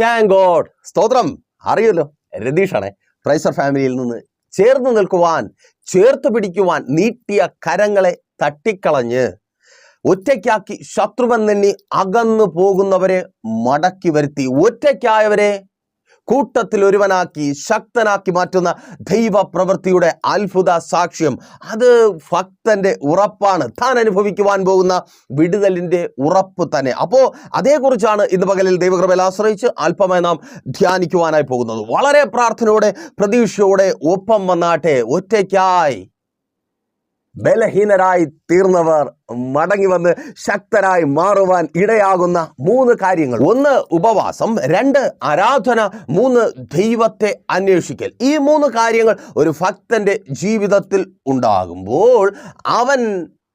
Thank God സ്തോത്രം. അറിയല്ലോ രതീഷാണേ പ്രൈസർ ഫാമിലിയിൽ നിന്ന് ചേർന്ന് നിൽക്കുവാൻ ചേർത്ത് പിടിക്കുവാൻ നീട്ടിയ കരങ്ങളെ തട്ടിക്കളഞ്ഞ് ഒറ്റയ്ക്കാക്കി ശത്രുവെന്നെണ്ണി അകന്നു പോകുന്നവരെ മടക്കി വരുത്തി. ഒറ്റയ്ക്കായവരെ കൂട്ടത്തിൽ ഒരുവനാക്കി ശക്തനാക്കി മാറ്റുന്ന ദൈവ പ്രവൃത്തിയുടെ അത്ഭുത സാക്ഷ്യം. അത് ഭക്തന്റെ ഉറപ്പാണ്. താൻ അനുഭവിക്കുവാൻ പോകുന്ന വിടുതലിന്റെ ഉറപ്പ് തന്നെ. അപ്പോൾ അതേക്കുറിച്ചാണ് ഇന്ന് പകലിൽ ദൈവകൃപയിൽ ആശ്രയിച്ച് അല്പമായി നാം ധ്യാനിക്കുവാനായി പോകുന്നത്. വളരെ പ്രാർത്ഥനയോടെ പ്രതീക്ഷയോടെ ഒപ്പം വന്നാട്ടെ. ഒറ്റയ്ക്കായി. ബലഹീനരായി തീർന്നവർ മടങ്ങി വന്ന് ശക്തരായി മാറുവാൻ ഇടയാകുന്ന മൂന്ന് കാര്യങ്ങൾ. ഒന്ന് ഉപവാസം. രണ്ട് ആരാധന. മൂന്ന് ദൈവത്തെ അന്വേഷിക്കൽ. ഈ മൂന്ന് കാര്യങ്ങൾ ഒരു ഭക്തന്റെ ജീവിതത്തിൽ ഉണ്ടാകുമ്പോൾ അവൻ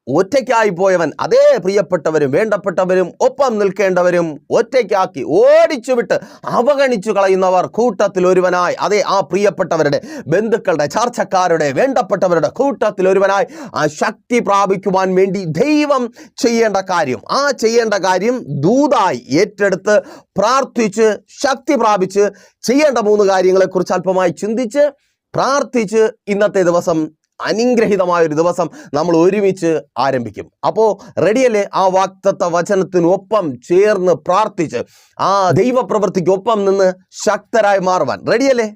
ഒറ്റയ്ക്കായി പോയവൻ അതേ പ്രിയപ്പെട്ടവരും വേണ്ടപ്പെട്ടവരും ഒപ്പം നിൽക്കേണ്ടവരും ഒറ്റയ്ക്കാക്കി ഓടിച്ചു വിട്ട് അവഗണിച്ചു കളയുന്നവർ കൂട്ടത്തിൽ ഒരുവനായി. അതേ ആ പ്രിയപ്പെട്ടവരുടെ ബന്ധുക്കളുടെ ചർച്ചക്കാരുടെ വേണ്ടപ്പെട്ടവരുടെ കൂട്ടത്തിൽ ഒരുവനായി. ആ ശക്തി പ്രാപിക്കുവാൻ വേണ്ടി ദൈവം ചെയ്യേണ്ട കാര്യം ആ ചെയ്യേണ്ട കാര്യം ദൂതായി ഏറ്റെടുത്ത് പ്രാർത്ഥിച്ച് ശക്തി പ്രാപിച്ച് ചെയ്യേണ്ട മൂന്ന് കാര്യങ്ങളെക്കുറിച്ച് അല്പമായി ചിന്തിച്ച് പ്രാർത്ഥിച്ച് ഇന്നത്തെ ദിവസം അനുഗ്രഹീതമായ ഒരു ദിവസം നമ്മൾ ഒരുമിച്ച് ആരംഭിക്കും. അപ്പോൾ റെഡിയല്ലേ? ആ വാക്തത്വ വചനത്തിനൊപ്പം ചേർന്ന് പ്രാർത്ഥിച്ച് ആ ദൈവപ്രവൃത്തിക്കൊപ്പം നിന്ന് ശക്തരായി മാറുവാൻ. റെഡിയല്ലേ?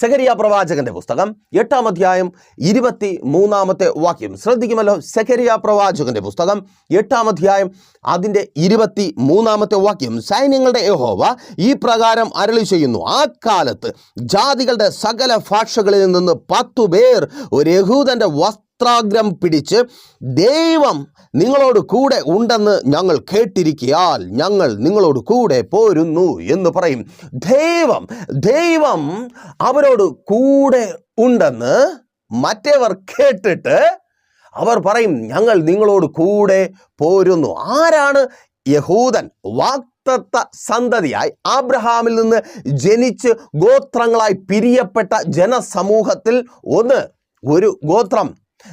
സെഖരിയ പ്രവാചകന്റെ പുസ്തകം എട്ടാം അധ്യായം ഇരുപത്തി മൂന്നാമത്തെ വാക്യം. ശ്രദ്ധിക്കുമല്ലോ സെഖരിയ പ്രവാചകന്റെ പുസ്തകം എട്ടാം അധ്യായം അതിന്റെ ഇരുപത്തി മൂന്നാമത്തെ വാക്യം. സൈന്യങ്ങളുടെ യഹോവ ഈ പ്രകാരം അരളി ചെയ്യുന്നു. ആ കാലത്ത് ജാതികളുടെ സകല ഭാഷകളിൽ നിന്ന് പത്തു പേർ ഒരു യഹൂദന്റെ വസ്ത്രാഗ്രം പിടിച്ച് ദൈവം നിങ്ങളോട് കൂടെ ഉണ്ടെന്ന് ഞങ്ങൾ കേട്ടിരിക്കിയാൽ ഞങ്ങൾ നിങ്ങളോട് കൂടെ പോരുന്നു എന്ന് പറയും. ദൈവം ദൈവം അവരോട് കൂടെ ഉണ്ടെന്ന് മറ്റേവർ കേട്ടിട്ട് അവർ പറയും ഞങ്ങൾ നിങ്ങളോട് കൂടെ പോരുന്നു. ആരാണ്? യഹൂദൻ. വാക്തത്വ സന്തതിയായി ആബ്രഹാമിൽ നിന്ന് ജനിച്ച് ഗോത്രങ്ങളായി പിരിയപ്പെട്ട ജനസമൂഹത്തിൽ ഒന്ന് ഒരു ഗോത്രം.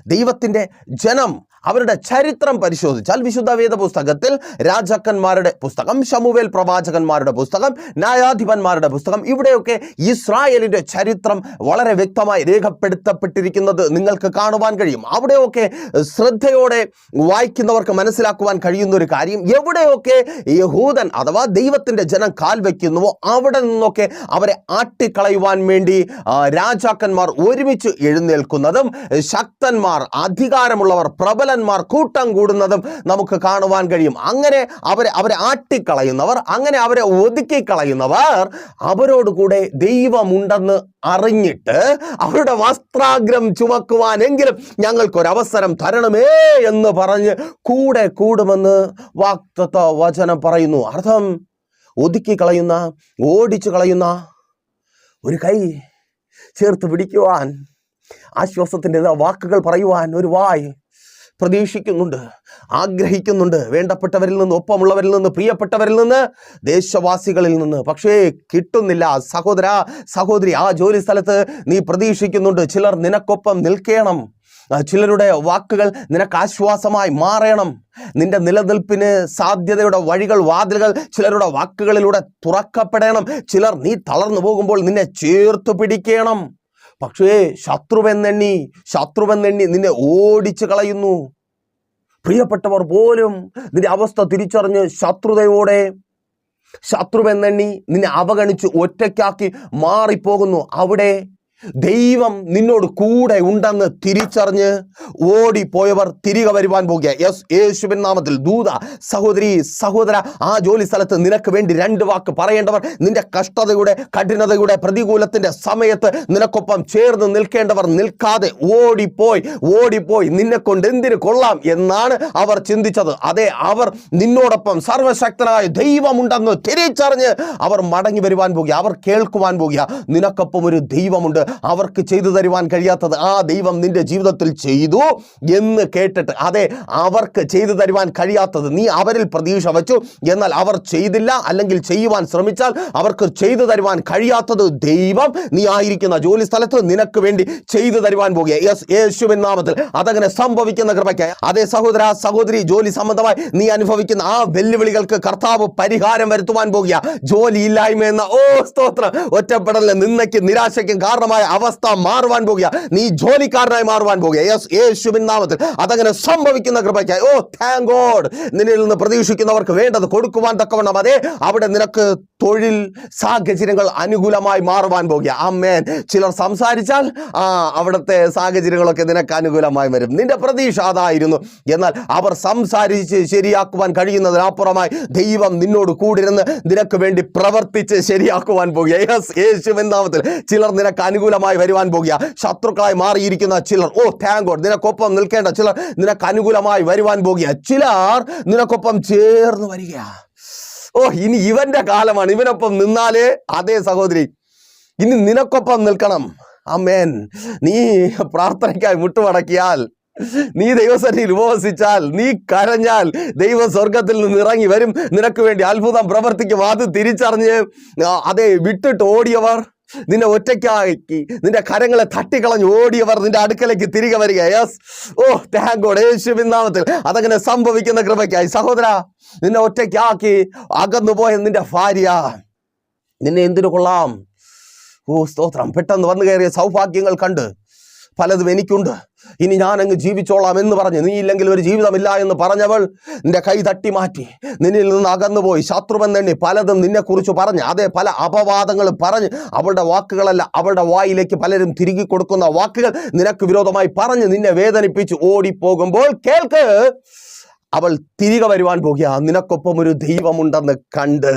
ദൈവത്തിന്റെ ജനം അവരുടെ ചരിത്രം പരിശോധിച്ചാൽ വിശുദ്ധ വേദ പുസ്തകത്തിൽ രാജാക്കന്മാരുടെ പുസ്തകം ഷമുവേൽ പ്രവാചകന്മാരുടെ പുസ്തകം ന്യായാധിപന്മാരുടെ പുസ്തകം ഇവിടെയൊക്കെ ഇസ്രായേലിന്റെ ചരിത്രം വളരെ വ്യക്തമായി രേഖപ്പെടുത്തപ്പെട്ടിരിക്കുന്നത് നിങ്ങൾക്ക് കാണുവാൻ കഴിയും. അവിടെയൊക്കെ ശ്രദ്ധയോടെ വായിക്കുന്നവർക്ക് മനസ്സിലാക്കുവാൻ കഴിയുന്ന ഒരു കാര്യം എവിടെയൊക്കെ യഹൂദൻ അഥവാ ദൈവത്തിന്റെ ജനം കാൽ വയ്ക്കുന്നുവോ അവിടെ നിന്നൊക്കെ അവരെ ആട്ടിക്കളയുവാൻ വേണ്ടി രാജാക്കന്മാർ ഒരുമിച്ച് എഴുന്നേൽക്കുന്നതും ശക്തന്മാർ അധികാരമുള്ളവർ പ്രബലന്മാർ കൂട്ടം കൂടുന്നതും നമുക്ക് കാണുവാൻ കഴിയും. അങ്ങനെ അവരെ അവരെ ആട്ടിക്കളയുന്നവർ അങ്ങനെ അവരെ ഒതുക്കി കളയുന്നവർ അവരോട് കൂടെ ദൈവമുണ്ടെന്ന് അറിഞ്ഞിട്ട് അവരുടെ വസ്ത്രാഗ്രം ചുമക്കുവാനെങ്കിലും ഞങ്ങൾക്കൊരവസരം തരണമേ എന്ന് പറഞ്ഞ് കൂടെ കൂടുമെന്ന് വാക്തത്വ വചനം പറയുന്നു. അർത്ഥം ഒതുക്കി കളയുന്ന ഓടിച്ചു കളയുന്ന ഒരു കൈ ചേർത്ത് പിടിക്കുവാൻ ആശ്വാസത്തിന്റെ വാക്കുകൾ പറയുവാൻ ഒരു വായ് പ്രതീക്ഷിക്കുന്നുണ്ട് ആഗ്രഹിക്കുന്നുണ്ട്. വേണ്ടപ്പെട്ടവരിൽ നിന്ന് ഒപ്പമുള്ളവരിൽ നിന്ന് പ്രിയപ്പെട്ടവരിൽ നിന്ന് ദേശവാസികളിൽ നിന്ന്. പക്ഷേ കിട്ടുന്നില്ല. സഹോദര സഹോദരി ആ ജോലി സ്ഥലത്ത് നീ പ്രതീക്ഷിക്കുന്നുണ്ട്. ചിലർ നിനക്കൊപ്പം നിൽക്കണം. ചിലരുടെ വാക്കുകൾ നിനക്ക് ആശ്വാസമായി മാറണം. നിന്റെ നിലനിൽപ്പിന് സാധ്യതയുടെ വഴികൾ വാതിലുകൾ ചിലരുടെ വാക്കുകളിലൂടെ തുറക്കപ്പെടണം. ചിലർ നീ തളർന്നു പോകുമ്പോൾ നിന്നെ ചേർത്ത് പിടിക്കണം. പക്ഷേ ശത്രുവെന്നെണ്ണി ശത്രുവെന്നെണ്ണി നിന്നെ ഓടിച്ചു കളയുന്നു. പ്രിയപ്പെട്ടവർ പോലും നിന്റെ അവസ്ഥ തിരിച്ചറിഞ്ഞ് ശത്രുതയോടെ ശത്രുവെന്നെണ്ണി നിന്നെ അവഗണിച്ച് ഒറ്റയ്ക്കാക്കി മാറിപ്പോകുന്നു. അവിടെ ദൈവം നിന്നോട് കൂടെ ഉണ്ടെന്ന് തിരിച്ചറിഞ്ഞ് ഓടിപ്പോയവർ തിരികെ വരുവാൻ പോകുക. യെസ് യേശുവിൻ നാമത്തിൽ ദൂത സഹോദരി സഹോദര ആ ജോലി സ്ഥലത്ത് നിനക്ക് വേണ്ടി രണ്ട് വാക്ക് പറയേണ്ടവർ നിന്റെ കഷ്ടതയുടെ കഠിനതയുടെ പ്രതികൂലത്തിന്റെ സമയത്ത് നിനക്കൊപ്പം ചേർന്ന് നിൽക്കേണ്ടവർ നിൽക്കാതെ ഓടിപ്പോയി ഓടിപ്പോയി നിന്നെ കൊണ്ട് എന്തിനു കൊള്ളാം എന്നാണ് അവർ ചിന്തിച്ചത്. അതെ അവർ നിന്നോടൊപ്പം സർവശക്തനായ ദൈവമുണ്ടെന്ന് തിരിച്ചറിഞ്ഞ് അവർ മടങ്ങി വരുവാൻ പോകുക അവർ കേൾക്കുവാൻ പോകുക. നിനക്കൊപ്പം ഒരു ദൈവമുണ്ട് അവർക്ക് ചെയ്തു തരുവാൻ കഴിയാത്തത് ആ ദൈവം നിന്റെ ജീവിതത്തിൽ ചെയ്തു എന്ന് കേട്ടിട്ട് അതെ അവർക്ക് ചെയ്തു തരുവാൻ കഴിയാത്തത് നീ അവരിൽ പ്രതീക്ഷ വച്ചു. എന്നാൽ അവർ ചെയ്തില്ല അല്ലെങ്കിൽ ചെയ്യുവാൻ ശ്രമിച്ചാൽ അവർക്ക് ചെയ്തു തരുവാൻ കഴിയാത്തത് ദൈവം. നീ ആയിരിക്കുന്ന ജോലി സ്ഥലത്ത് നിനക്ക് വേണ്ടി ചെയ്തു തരുവാൻ പോകുക. യെസ് യേശുവിൻ നാമത്തിൽ അതങ്ങനെ സംഭവിക്കുന്ന കൃപയ്ക്ക് അതേ സഹോദര സഹോദരി ജോലി സംബന്ധമായി നീ അനുഭവിക്കുന്ന ആ വെല്ലുവിളികൾക്ക് കർത്താവ് പരിഹാരം വരുത്തുവാൻ പോകുക. ജോലി ഇല്ലായ്മ എന്ന ഓ സ്തോത്രം. ഒറ്റപ്പെടലിന് നിന്നയ്ക്കും നിരാശയ്ക്കും കാരണമായ അവസ്ഥ മാറുവാൻ പോകുക. നീ ജോലിക്കാരനായി മാറുവാൻ പോകുക. യേശുവിൻ നാമത്തിൽ അതങ്ങനെ സംഭവിക്കുന്ന കൃപയ്ക്കായി. ഓ താങ്ക് ഗോഡ് നിന്നിൽ നിന്ന് പ്രതീക്ഷിക്കുന്നവർക്ക് വേണ്ടത് കൊടുക്കുവാൻ തക്കവണ്ണം. അതെ അവിടെ നിനക്ക് തൊഴിൽ സാഹചര്യങ്ങൾ അനുകൂലമായി മാറുവാൻ പോകുക. അമ്മേൻ. ചിലർ സംസാരിച്ചാൽ ആ അവിടുത്തെ സാഹചര്യങ്ങളൊക്കെ നിനക്ക് അനുകൂലമായി വരും. നിന്റെ പ്രതീക്ഷ അതായിരുന്നു. എന്നാൽ അവർ സംസാരിച്ച് ശരിയാക്കുവാൻ കഴിയുന്നതിനപ്പുറമായി ദൈവം നിന്നോട് കൂടിരുന്ന് നിനക്ക് വേണ്ടി പ്രവർത്തിച്ച് ശരിയാക്കുവാൻ പോകുക. യെസ് യേശുവിൻ നാമത്തിൽ ചിലർ നിനക്ക് അനുകൂലമായി വരുവാൻ പോകുക. ശത്രുക്കളായി മാറിയിരിക്കുന്ന ചിലർ ഓ താങ്ക് ഗോഡ് നിനക്കൊപ്പം നിൽക്കേണ്ട ചിലർ നിനക്ക് അനുകൂലമായി വരുവാൻ പോകുക. ചിലർ നിനക്കൊപ്പം ചേർന്ന് വരിക. ഓ ഇനി ഇവന്റെ കാലമാണ്. ഇവനൊപ്പം നിന്നാലേ അതേ സഹോദരി. ഇനി നിനക്കൊപ്പം നിൽക്കണം. അമ്മേൻ നീ പ്രാർത്ഥനയ്ക്കായി മുട്ടുമടക്കിയാൽ നീ ദൈവസന്നിധിയിൽ ഉപവസിച്ചാൽ നീ കരഞ്ഞാൽ ദൈവ സ്വർഗത്തിൽ നിന്ന് ഇറങ്ങി വരും. നിനക്ക് വേണ്ടി അത്ഭുതം പ്രവർത്തിക്കും. അത് തിരിച്ചറിഞ്ഞ് അതേ വിട്ടിട്ട് ഓടിയവർ. നിന്നെ ഒറ്റയ്ക്കാക്കി നിന്റെ കരങ്ങളെ തട്ടിക്കളഞ്ഞ് ഓടിയവർ നിന്റെ അടുക്കലേക്ക് തിരികെ വരിക. യെസ് ഓ താങ്ക് ഗോഡ് യേശുവിൻ അതങ്ങനെ സംഭവിക്കുന്ന കൃപയ്ക്കായി. സഹോദര നിന്നെ ഒറ്റയ്ക്കാക്കി അകന്നുപോയ നിന്റെ ഭാര്യ നിന്നെ എന്തിനു കൊള്ളാം? ഓ സ്തോത്രം. പെട്ടെന്ന് വന്നു കയറിയ സൗഭാഗ്യങ്ങൾ കണ്ട് പലതും എനിക്കുണ്ട്. ഇനി ഞാൻ അങ്ങ് ജീവിച്ചോളാം എന്ന് പറഞ്ഞ് നീ ഇല്ലെങ്കിൽ ഒരു ജീവിതമില്ല എന്ന് പറഞ്ഞവൾ നിന്റെ കൈ തട്ടി മാറ്റി നിന്നിൽ നിന്ന് അകന്നുപോയി. ശത്രുവെന്നെണ്ണി പലതും നിന്നെക്കുറിച്ച് പറഞ്ഞ് അതേ പല അപവാദങ്ങൾ പറഞ്ഞ് അവളുടെ വാക്കുകളല്ല അവളുടെ വായിലേക്ക് പലരും തിരികെ കൊടുക്കുന്ന വാക്കുകൾ നിനക്ക് വിരോധമായി പറഞ്ഞ് നിന്നെ വേദനിപ്പിച്ച് ഓടിപ്പോകുമ്പോൾ കേൾക്ക് അവൾ തിരികെ വരുവാൻ പോകുക നിനക്കൊപ്പം ഒരു ദൈവമുണ്ടെന്ന് കണ്ട്.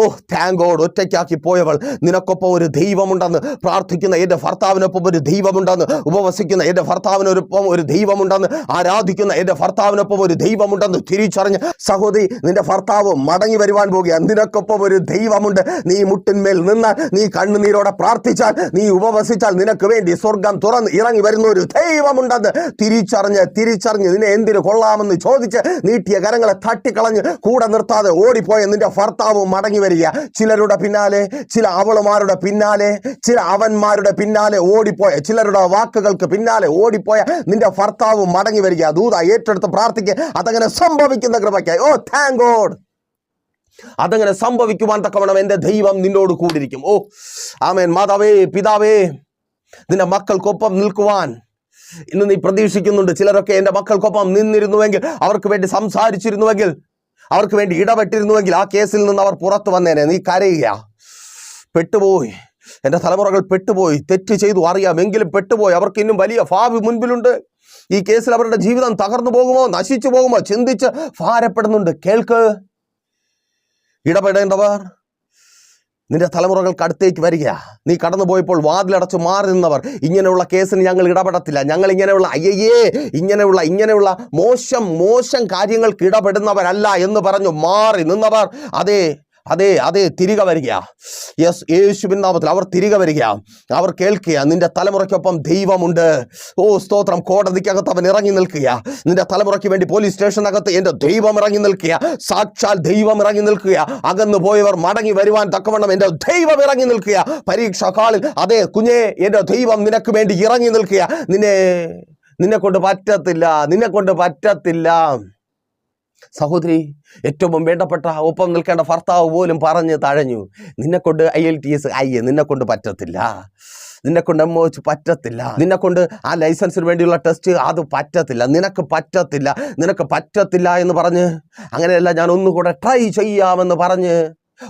ഓ താങ്കോട് ഒറ്റയ്ക്കാക്കി പോയവൾ നിനക്കൊപ്പം ഒരു ദൈവമുണ്ടെന്ന് പ്രാർത്ഥിക്കുന്ന എന്റെ ഭർത്താവിനൊപ്പം ഒരു ദൈവമുണ്ടെന്ന് ഉപവസിക്കുന്ന എന്റെ ഭർത്താവിനൊപ്പം ഒരു ദൈവമുണ്ടെന്ന് ആരാധിക്കുന്ന എന്റെ ഭർത്താവിനൊപ്പം ഒരു ദൈവമുണ്ടെന്ന് തിരിച്ചറിഞ്ഞ് സഹോദരി നിന്റെ ഭർത്താവ് മടങ്ങി വരുവാൻ പോകുക നിനക്കൊപ്പം ഒരു ദൈവമുണ്ട്. നീ മുട്ടിന്മേൽ നിന്നാൽ നീ കണ്ണുനീരോടെ പ്രാർത്ഥിച്ചാൽ നീ ഉപവസിച്ചാൽ നിനക്ക് വേണ്ടി സ്വർഗം തുറന്ന് ഇറങ്ങി വരുന്ന ഒരു ദൈവമുണ്ടെന്ന് തിരിച്ചറിഞ്ഞ് തിരിച്ചറിഞ്ഞ് നിന്നെ എന്തിനു കൊള്ളാമെന്ന് ചോദിച്ച് നീട്ടിയ കരങ്ങളെ തട്ടിക്കളഞ്ഞ് കൂടെ നിർത്താതെ ഓടിപ്പോയ നിന്റെ ഭർത്താവ് മടങ്ങി വരിക. ചിലരുടെ പിന്നാലെ ചില അവളുമാരുടെ പിന്നാലെ ചില അവന്മാരുടെ പിന്നാലെ ഓടിപ്പോയ ചിലരുടെ വാക്കുകൾക്ക് പിന്നാലെ ഓടിപ്പോയ നിന്റെ ഭർത്താവ് മടങ്ങി വരിക. ദൂത ഏറ്റെടുത്ത് പ്രാർത്ഥിക്കുക അതങ്ങനെ സംഭവിക്കുന്ന കൃപയ്ക്കായി ഓ താങ്ക് ഗോഡ് അതങ്ങനെ സംഭവിക്കുവാൻ തക്കവണ്ണം എന്റെ ദൈവം നിന്നോട് കൂടിയിരിക്കും. ഓ ആമേൻ. മാതാവേ പിതാവേ നിന്റെ മക്കൾക്കൊപ്പം നിൽക്കുവാൻ ഇന്ന് നീ പ്രതീക്ഷിക്കുന്നുണ്ട് ചിലരൊക്കെ എന്റെ മക്കൾക്കൊപ്പം നിന്നിരുന്നുവെങ്കിൽ അവർക്ക് വേണ്ടി സംസാരിച്ചിരുന്നുവെങ്കിൽ അവർക്ക് വേണ്ടി ഇടപെട്ടിരുന്നുവെങ്കിൽ ആ കേസിൽ നിന്ന് അവർ പുറത്തു വന്നേനെ. നീ കരയുക. പെട്ടുപോയി. എന്റെ തലമുറകൾ പെട്ടുപോയി. തെറ്റ് ചെയ്തു അറിയാം. എങ്കിലും പെട്ടുപോയി. അവർക്ക് ഇന്നും വലിയ ഭാവി മുൻപിലുണ്ട്. ഈ കേസിൽ അവരുടെ ജീവിതം തകർന്നു പോകുമോ? നശിച്ചു പോകുമോ? ചിന്തിച്ച് ഭാരപ്പെടുന്നുണ്ട്. കേൾക്ക്. ഇടപെടേണ്ടവർ നിന്റെ തലമുറകൾക്ക് അടുത്തേക്ക് വരിക. നീ കടന്നുപോയപ്പോൾ വാതിലടച്ച് മാറി നിന്നവർ ഇങ്ങനെയുള്ള കേസിന് ഞങ്ങൾ ഇടപെടത്തില്ല. ഞങ്ങൾ ഇങ്ങനെയുള്ള അയ്യയ്യേ ഇങ്ങനെയുള്ള ഇങ്ങനെയുള്ള മോശം മോശം കാര്യങ്ങൾക്ക് ഇടപെടുന്നവരല്ല എന്ന് പറഞ്ഞു മാറി നിന്നവർ. അതേ അതെ അതെ തിരികെ വരിക. യെസ് യേശുവിൻ നാമത്തിൽ അവർ തിരികെ വരിക. അവർ കേൾക്കുക നിന്റെ തലമുറയ്ക്കൊപ്പം ദൈവമുണ്ട്. ഓ സ്തോത്രം. കോടതിക്കകത്ത് അവൻ ഇറങ്ങി നിൽക്കുക. നിന്റെ തലമുറയ്ക്ക് വേണ്ടി പോലീസ് സ്റ്റേഷനകത്ത് എന്റെ ദൈവം ഇറങ്ങി നിൽക്കുക. സാക്ഷാൽ ദൈവം ഇറങ്ങി നിൽക്കുക. അകന്നു പോയവർ മടങ്ങി വരുവാൻ തക്കവണ്ണം എന്റെ ദൈവം ഇറങ്ങി നിൽക്കുക. പരീക്ഷാ കാളിൽ അതെ കുഞ്ഞേ എന്റെ ദൈവം നിനക്ക് വേണ്ടി ഇറങ്ങി നിൽക്കുക. നിന്നെ നിന്നെ കൊണ്ട് പറ്റത്തില്ല നിന്നെ കൊണ്ട് പറ്റത്തില്ല. സഹോദരി ഏറ്റവും വേണ്ടപ്പെട്ട ഒപ്പം നിൽക്കേണ്ട ഭർത്താവ് പോലും പറഞ്ഞ് തഴഞ്ഞു. നിന്നെക്കൊണ്ട് ഐ എൽ ടി എസ് അയ്യേ നിന്നെക്കൊണ്ട് പറ്റത്തില്ല. നിന്നെക്കൊണ്ട് എം എച്ച് പറ്റത്തില്ല. നിന്നെക്കൊണ്ട് ആ ലൈസൻസിന് വേണ്ടിയുള്ള ടെസ്റ്റ് അത് പറ്റത്തില്ല. നിനക്ക് പറ്റത്തില്ല. നിനക്ക് പറ്റത്തില്ല എന്ന് പറഞ്ഞ് അങ്ങനെയല്ല ഞാൻ ഒന്നുകൂടെ ട്രൈ ചെയ്യാമെന്ന് പറഞ്ഞ്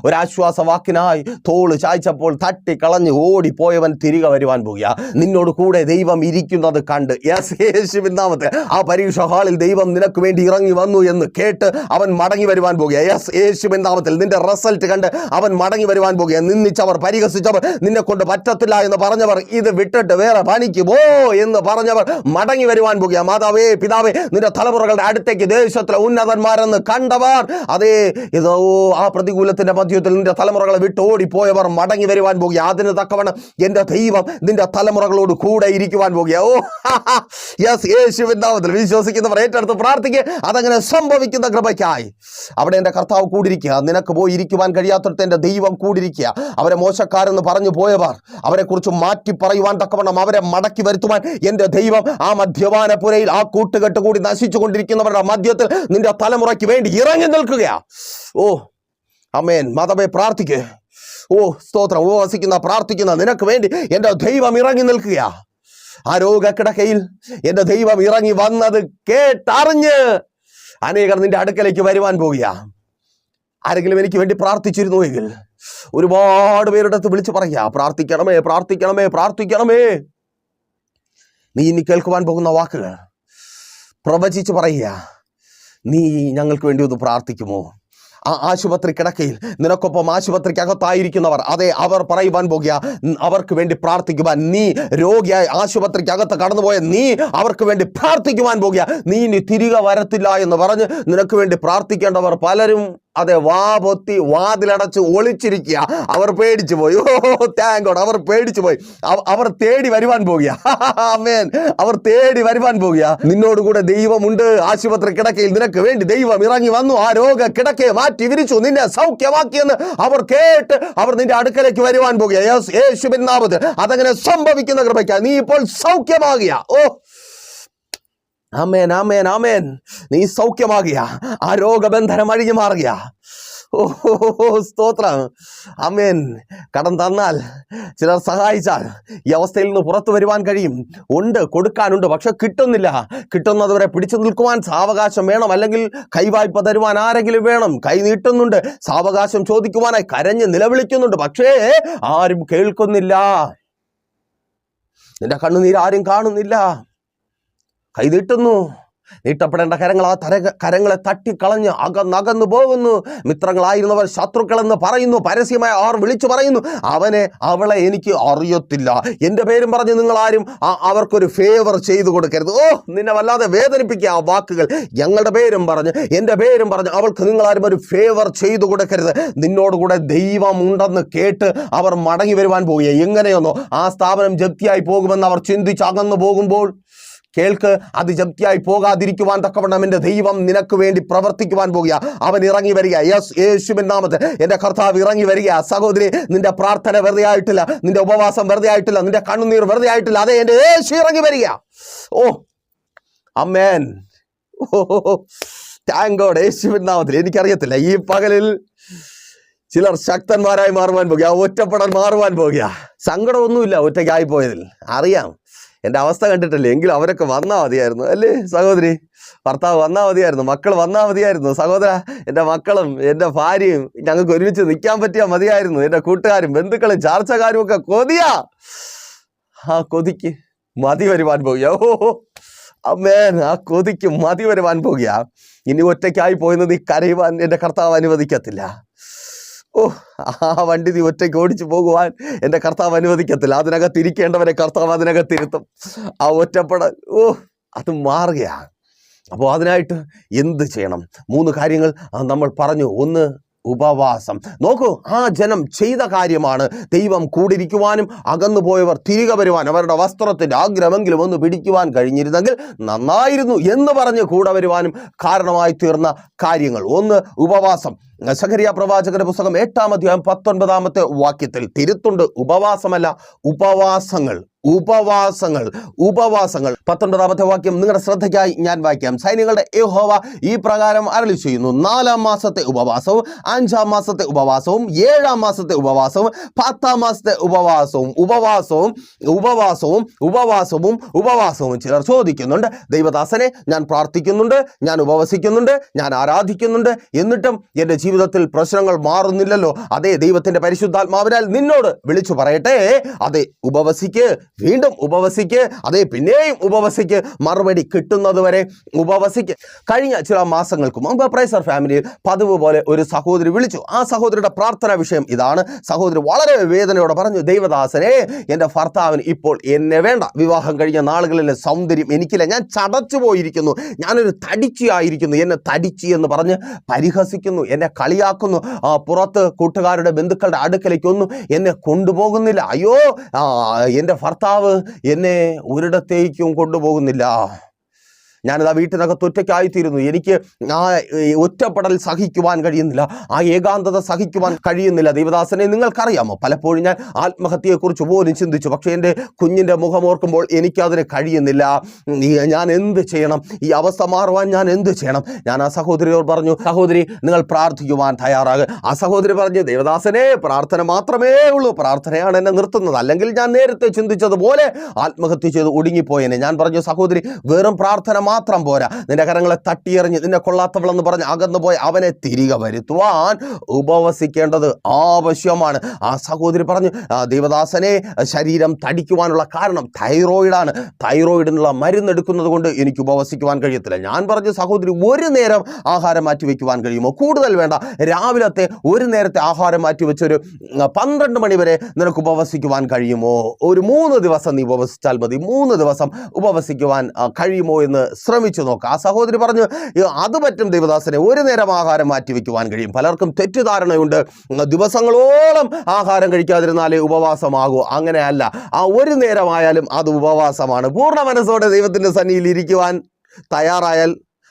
ഒരാശ്വാസ വാക്കിനായി തോൾ ചായ്ച്ചപ്പോൾ തട്ടി കളഞ്ഞ് ഓടിപ്പോയവൻ തിരികെ വരുവാൻ പോകുക. നിന്നോട് കൂടെ ദൈവം ഇരിക്കുന്നത് കണ്ട് യെസ് ആ പരീക്ഷ ഹാളിൽ ദൈവം നിനക്ക് വേണ്ടി ഇറങ്ങി വന്നു എന്ന് കേട്ട് അവൻ മടങ്ങി വരുവാൻ പോകുക. യെസ് യേശുവിൻ നിന്റെ റിസൾട്ട് കണ്ട് അവൻ മടങ്ങി വരുവാൻ പോകുക. നിന്നിച്ചവർ പരിഹസിച്ചവർ നിന്നെ കൊണ്ട് പറ്റത്തില്ല എന്ന് പറഞ്ഞവർ ഇത് വിട്ടിട്ട് വേറെ പണിക്ക് പോ എന്ന് പറഞ്ഞവർ മടങ്ങി വരുവാൻ പോകുക. മാതാവേ പിതാവേ നിന്റെ തലമുറകളുടെ അടുത്തേക്ക് ദേശത്തിലെ ഉന്നതന്മാരെന്ന് കണ്ടവർ അതേ ഇതോ ആ പ്രതികൂലത്തിന്റെ മധ്യത്തിൽ നിന്റെ തലമുറകളെ വിട്ട് ഓടിപ്പോയവർ മടങ്ങി വരുവാൻ പോകുക. അതിന് തക്കവണ്ണം എന്റെ ദൈവം നിന്റെ തലമുറകളോട് കൂടെ ഇരിക്കുവാൻ പോകുക. ഓ യെസ് യേശു വിന്ദാവത്തിൽ വിശ്വസിക്കുന്നവർ ഏറ്റെടുത്ത് പ്രാർത്ഥിക്കുക. അതങ്ങനെ സംഭവിക്കുന്ന കൃപയ്ക്കായി. അവിടെ എന്റെ കർത്താവ് കൂടിയിരിക്കുക. നിനക്ക് പോയി ഇരിക്കുവാൻ കഴിയാത്തടത്ത് എന്റെ ദൈവം കൂടിയിരിക്കുക. അവരെ മോശക്കാരെന്ന് പറഞ്ഞു പോയവർ അവരെ കുറിച്ച് മാറ്റി പറയുവാൻ തക്കവണ്ണം അവരെ മടക്കി വരുത്തുവാൻ എന്റെ ദൈവം ആ മദ്യപാന പുരയിൽ ആ കൂട്ടുകെട്ട് കൂടി നശിച്ചുകൊണ്ടിരിക്കുന്നവരുടെ മധ്യത്തിൽ നിന്റെ തലമുറയ്ക്ക് വേണ്ടി ഇറങ്ങി നിൽക്കുകയാ. ഓ അമേൻ മാതാവേ പ്രാർത്ഥിക്കുക ഓ സ്തോത്രം. ഓ വസിക്കുന്ന പ്രാർത്ഥിക്കുന്ന നിനക്ക് വേണ്ടി എന്റെ ദൈവം ഇറങ്ങി നിൽക്കുക ആ രോഗക്കിടക്കയിൽ എന്റെ ദൈവം ഇറങ്ങി വന്നത് കേട്ടറിഞ്ഞ് അനേകർ നിന്റെ അടുക്കലേക്ക് വരുവാൻ പോകുക ആരെങ്കിലും എനിക്ക് വേണ്ടി പ്രാർത്ഥിച്ചിരുന്നു എങ്കിൽ ഒരുപാട് പേരുടെ അടുത്ത് വിളിച്ച് പറയുക പ്രാർത്ഥിക്കണമേ പ്രാർത്ഥിക്കണമേ പ്രാർത്ഥിക്കണമേ. നീ ഇനി കേൾക്കുവാൻ പോകുന്ന വാക്കുകൾ പ്രവചിച്ച് പറയുക നീ ഞങ്ങൾക്ക് വേണ്ടി ഒന്ന് പ്രാർത്ഥിക്കുമോ? ആ ആശുപത്രി കിടക്കയിൽ നിനക്കൊപ്പം ആശുപത്രിക്കകത്തായിരിക്കുന്നവർ. അതെ അവർ പറയുവാൻ പോകുക "ഉം, അവർക്ക് വേണ്ടി പ്രാർത്ഥിക്കുവാൻ നീ രോഗിയായി ആശുപത്രിക്കകത്ത് കടന്നുപോയ നീ അവർക്ക് വേണ്ടി പ്രാർത്ഥിക്കുവാൻ പോകുക. നീ ഇനി തിരികെ വരത്തില്ല എന്ന് പറഞ്ഞ് നിനക്ക് വേണ്ടി പ്രാർത്ഥിക്കേണ്ടവർ പലരും അതെ വാ പൊത്തി വാതിലടച്ച് ഒളിച്ചിരിക്കുക. അവർ പേടിച്ചു പോയി. ഓ താങ്ക് ഗോഡ് അവർ പേടിച്ചു പോയി. അവർ തേടി വരുവാൻ പോകുക. ആമേൻ അവർ തേടി വരുവാൻ പോകുക. നിന്നോട് കൂടെ ദൈവമുണ്ട്. ആശുപത്രി കിടക്കയിൽ നിനക്ക് വേണ്ടി ദൈവം ഇറങ്ങി വന്നു. ആ രോഗ കിടക്കയെ മാറ്റി വിരിച്ചു. നിന്നെ സൗഖ്യമാക്കിയെന്ന് അവർ കേട്ട് അവർ നിന്റെ അടുക്കലേക്ക് വരുവാൻ പോകുക. യേശു- യേശുവിൻ നാമത്തിൽ അതങ്ങനെ സംഭവിക്കുന്ന കൃപയ്ക്ക നീ ഇപ്പോൾ സൗഖ്യമാകുക. ഓ ആമേൻ ആമേൻ ആമേൻ. നീ സൗഖ്യമാകിയ. ആ രോഗബന്ധനം അഴിഞ്ഞു മാറുക ഓ സ്തോത്രം. അമേൻ കടം തന്നാൽ ചിലർ സഹായിച്ചാൽ ഈ അവസ്ഥയിൽ നിന്ന് പുറത്തു വരുവാൻ കഴിയും. ഉണ്ട് കൊടുക്കാനുണ്ട് പക്ഷെ കിട്ടുന്നില്ല. കിട്ടുന്നതുവരെ പിടിച്ചു നിൽക്കുവാൻ സാവകാശം വേണം. അല്ലെങ്കിൽ കൈവായ്പ തരുവാൻ ആരെങ്കിലും വേണം. കൈ നീട്ടുന്നുണ്ട്. സാവകാശം ചോദിക്കുവാനായി കരഞ്ഞ് നിലവിളിക്കുന്നുണ്ട്. പക്ഷേ ആരും കേൾക്കുന്നില്ല. നിന്റെ കണ്ണുനീര് ആരും കാണുന്നില്ല. കൈ നീട്ടുന്നു നീട്ടപ്പെടേണ്ട കരങ്ങൾ ആ തര കരങ്ങളെ തട്ടിക്കളഞ്ഞ് അകന്നകന്നു പോകുന്നു. മിത്രങ്ങളായിരുന്നവർ ശത്രുക്കളെന്ന് പറയുന്നു. പരസ്യമായി അവർ വിളിച്ചു പറയുന്നു. അവനെ അവളെ എനിക്ക് അറിയത്തില്ല. എന്റെ പേരും പറഞ്ഞ് നിങ്ങളാരും അവർക്കൊരു ഫേവർ ചെയ്തു കൊടുക്കരുത്. ഓ നിന്നെ വല്ലാതെ വേദനിപ്പിക്കുക ആ വാക്കുകൾ. ഞങ്ങളുടെ പേരും പറഞ്ഞ് എന്റെ പേരും പറഞ്ഞ് അവൾക്ക് നിങ്ങളാരും ഒരു ഫേവർ ചെയ്തു കൊടുക്കരുത്. നിന്നോടുകൂടെ ദൈവം ഉണ്ടെന്ന് കേട്ട് അവർ മടങ്ങി വരുവാൻ പോവുക എങ്ങനെയൊന്നോ ആ സ്ഥാപനം ജപ്തിയായി പോകുമെന്ന് അവർ ചിന്തിച്ച് അകന്നു പോകുമ്പോൾ കേൾക്ക് അത് ജപ്തിയായി പോകാതിരിക്കുവാൻ തക്കവണ്ണം എന്റെ ദൈവം നിനക്ക് വേണ്ടി പ്രവർത്തിക്കുവാൻ പോകുക. അവൻ ഇറങ്ങി വരിക. യെസ് യേശുവിൻ നാമത്തിൽ എന്റെ കർത്താവ് ഇറങ്ങി വരിക. സഹോദരി നിന്റെ പ്രാർത്ഥന വെറുതെ ആയിട്ടില്ല. നിന്റെ ഉപവാസം വെറുതെ ആയിട്ടില്ല. നിന്റെ കണ്ണുനീർ വെറുതെ ആയിട്ടില്ല. അതെ എന്റെ യേശു ഇറങ്ങി വരിക. ഓ അമ്മേൻ ഓ താങ്ക് ഗോഡ് യേശുവിൻ നാമത്തിൽ. എനിക്കറിയത്തില്ല. ഈ പകലിൽ ചിലർ ശക്തന്മാരായി മാറുവാൻ പോകുക. ഒറ്റപ്പെടാൻ മാറുവാൻ പോകുക. സങ്കടമൊന്നുമില്ല. ഒറ്റയ്ക്കായി പോയതിൽ. അറിയാം. എന്റെ അവസ്ഥ കണ്ടിട്ടില്ലേ? എങ്കിലും അവരൊക്കെ വന്നാൽ മതിയായിരുന്നു. അല്ലേ? സഹോദരി ഭർത്താവ് വന്നാൽ മതിയായിരുന്നു. മക്കൾ വന്നാൽ മതിയായിരുന്നു. സഹോദര എന്റെ മക്കളും എന്റെ ഭാര്യയും ഞങ്ങൾക്ക് ഒരുമിച്ച് നിൽക്കാൻ പറ്റിയാൽ മതിയായിരുന്നു. എന്റെ കൂട്ടുകാരും ബന്ധുക്കളും ചാർച്ചക്കാരും ഒക്കെ കൊതിയാ. ആ കൊതിക്ക് മതി വരുവാൻ പോകുക ഓ അമ്മേൻ ആ കൊതിക്ക് മതി വരുവാൻ പോകുക ഇനി ഒറ്റയ്ക്കായി പോയെന്ന് നീ കരയുവാൻ എന്റെ കർത്താവ് അനുവദിക്കത്തില്ല. ഓ ആ വണ്ടി നീ ഒറ്റയ്ക്ക് ഓടിച്ചു പോകുവാൻ എന്റെ കർത്താവ് അനുവദിക്കത്തില്ല. അതിനകത്ത് ഇരിക്കേണ്ടവരെ കർത്താവ് അതിനകത്ത് ഇരുത്തും. ആ ഒറ്റപ്പെടൽ ഓ അത് മാറുകയാണ്. അപ്പോൾ അതിനായിട്ട് എന്ത് ചെയ്യണം? മൂന്ന് കാര്യങ്ങൾ നമ്മൾ പറഞ്ഞു. ഒന്ന് ഉപവാസം. നോക്കൂ ആ ജനം ചെയ്ത കാര്യമാണ്. ദൈവം കൂടിരിക്കുവാനും അകന്നു പോയവർ തിരികെ വരുവാൻ അവരുടെ വസ്ത്രത്തിന്റെ ആഗ്രഹമെങ്കിലും ഒന്ന് പിടിക്കുവാൻ കഴിഞ്ഞിരുന്നെങ്കിൽ നന്നായിരുന്നു എന്ന് പറഞ്ഞ് കൂടെ വരുവാനും കാരണമായി തീർന്ന കാര്യങ്ങൾ. ഒന്ന് ഉപവാസം. സഖരിയ പ്രവാചകന്റെ പുസ്തകം എട്ടാം അധ്യായം പത്തൊൻപതാമത്തെ വാക്യത്തിൽ തിരുത്തുണ്ട്. ഉപവാസമല്ല ഉപവാസങ്ങൾ ഉപവാസങ്ങൾ ഉപവാസങ്ങൾ. പത്തൊൻപതാമത്തെ വാക്യം നിങ്ങളുടെ ശ്രദ്ധയ്ക്കായി ഞാൻ വായിക്കാം. സൈന്യങ്ങളുടെ യഹോവ ഈ പ്രകാരം അരളി ചെയ്യുന്നു. നാലാം മാസത്തെ ഉപവാസവും അഞ്ചാം മാസത്തെ ഉപവാസവും ഏഴാം മാസത്തെ ഉപവാസവും പത്താം മാസത്തെ ഉപവാസവും ഉപവാസവും ഉപവാസവും ഉപവാസവും ഉപവാസവും ചിലർ ചോദിക്കുന്നുണ്ട്. ദൈവദാസനെ ഞാൻ പ്രാർത്ഥിക്കുന്നുണ്ട് ഞാൻ ഉപവസിക്കുന്നുണ്ട് ഞാൻ ആരാധിക്കുന്നുണ്ട്. എന്നിട്ടും എന്റെ ജീവിതത്തിൽ പ്രശ്നങ്ങൾ മാറുന്നില്ലല്ലോ. അതേ ദൈവത്തിന്റെ പരിശുദ്ധാത്മാവിനാൽ നിന്നോട് വിളിച്ചു പറയട്ടെ. അതെ ഉപവസിക്ക് വീണ്ടും ഉപവസിക്ക് അതേ പിന്നെയും ഉപവസിക്ക്. മറുപടി കിട്ടുന്നതുവരെ ഉപവസിക്ക്. കഴിഞ്ഞ ചില മാസങ്ങൾക്ക് മുമ്പ് പ്രൈസർ ഫാമിലിയിൽ പതിവ് പോലെ ഒരു സഹോദരി വിളിച്ചു. ആ സഹോദരിയുടെ പ്രാർത്ഥനാ വിഷയം ഇതാണ്. സഹോദരി വളരെ വേദനയോടെ പറഞ്ഞു ദൈവദാസനെ എന്റെ ഭർത്താവിന് ഇപ്പോൾ എന്നെ വേണ്ട. വിവാഹം കഴിഞ്ഞ നാളുകളിലെ സൗന്ദര്യം എനിക്കില്ല. ഞാൻ ചടച്ചു പോയിരിക്കുന്നു ഞാനൊരു തടിച്ചിയായിരിക്കുന്നു. എന്നെ തടിച്ചി എന്ന് പറഞ്ഞ് പരിഹസിക്കുന്നു. എന്നെ കളിയാക്കുന്നു. പുറത്ത് കൂട്ടുകാരുടെ ബന്ധുക്കളുടെ അടുക്കലേക്കൊന്നും എന്നെ കൊണ്ടുപോകുന്നില്ല. അയ്യോ എന്റെ ഭർത്താവ് എന്നെ ഒരിടത്തേക്കും കൊണ്ടുപോകുന്നില്ല. ഞാനിതാ വീട്ടിനകത്ത് ഒറ്റയ്ക്കായിത്തീരുന്നു. എനിക്ക് ആ ഒറ്റപ്പെടൽ സഹിക്കുവാൻ കഴിയുന്നില്ല. ആ ഏകാന്തത സഹിക്കുവാൻ കഴിയുന്നില്ല. ദേവദാസനെ നിങ്ങൾക്കറിയാമോ? പലപ്പോഴും ഞാൻ ആത്മഹത്യയെക്കുറിച്ച് പോലും ചിന്തിച്ചു. പക്ഷേ എന്റെ കുഞ്ഞിന്റെ മുഖം ഓർക്കുമ്പോൾ എനിക്കതിന് കഴിയുന്നില്ല. ഞാൻ എന്ത് ചെയ്യണം? ഈ അവസ്ഥ മാറുവാൻ ഞാൻ എന്ത് ചെയ്യണം? ഞാൻ ആ സഹോദരിയോട് പറഞ്ഞു സഹോദരി നിങ്ങൾ പ്രാർത്ഥിക്കുവാൻ തയ്യാറാകുക ആ സഹോദരി പറഞ്ഞു ദേവദാസനെ പ്രാർത്ഥന മാത്രമേ ഉള്ളൂ. പ്രാർത്ഥനയാണ് എന്നെ നിർത്തുന്നത്. അല്ലെങ്കിൽ ഞാൻ നേരത്തെ ചിന്തിച്ചതുപോലെ ആത്മഹത്യ ചെയ്ത് ഒടുങ്ങിപ്പോയനെ. ഞാൻ പറഞ്ഞു സഹോദരി വെറും പ്രാർത്ഥന മാത്രം പോരാ. നിന്റെ കരങ്ങളെ തട്ടിയെറിഞ്ഞ് നിന്നെ കൊള്ളാത്തവളെന്ന് പറഞ്ഞ് അകന്നു പോയി അവനെ തിരികെ വരുത്തുവാൻ ഉപവസിക്കേണ്ടത് ആവശ്യമാണ്. ആ സഹോദരി പറഞ്ഞു ദേവദാസനെ ശരീരം തടിക്കുവാനുള്ള കാരണം തൈറോയിഡാണ് തൈറോയിഡിനുള്ള മരുന്ന് എടുക്കുന്നത് കൊണ്ട് എനിക്ക് ഉപവസിക്കുവാൻ കഴിയത്തില്ല. ഞാൻ പറഞ്ഞു സഹോദരി ഒരു നേരം ആഹാരം മാറ്റി വയ്ക്കുവാൻ കഴിയുമോ? കൂടുതൽ വേണ്ട. രാവിലത്തെ ഒരു നേരത്തെ ആഹാരം മാറ്റി വെച്ചൊരു പന്ത്രണ്ട് മണി വരെ നിനക്ക് ഉപവസിക്കുവാൻ കഴിയുമോ? ഒരു മൂന്ന് ദിവസം നീ ഉപവസിച്ചാൽ മതി. മൂന്ന് ദിവസം ഉപവസിക്കുവാൻ കഴിയുമോ എന്ന് ശ്രമിച്ചു നോക്കാം. ആ സഹോദരി പറഞ്ഞു "ഈ, അത് പറ്റും ദേവദാസനെ ഒരു നേരം ആഹാരം മാറ്റി വെക്കുവാൻ കഴിയും. പലർക്കും തെറ്റിദ്ധാരണയുണ്ട്. ദിവസങ്ങളോളം ആഹാരം കഴിക്കാതിരുന്നാലേ ഉപവാസമാകൂ. അങ്ങനെയല്ല. ആ ഒരു നേരമായാലും അത് ഉപവാസമാണ്. പൂർണ മനസ്സോടെ ദൈവത്തിന്റെ സന്നിധിയിൽ ഇരിക്കുവാൻ തയ്യാറായാൽ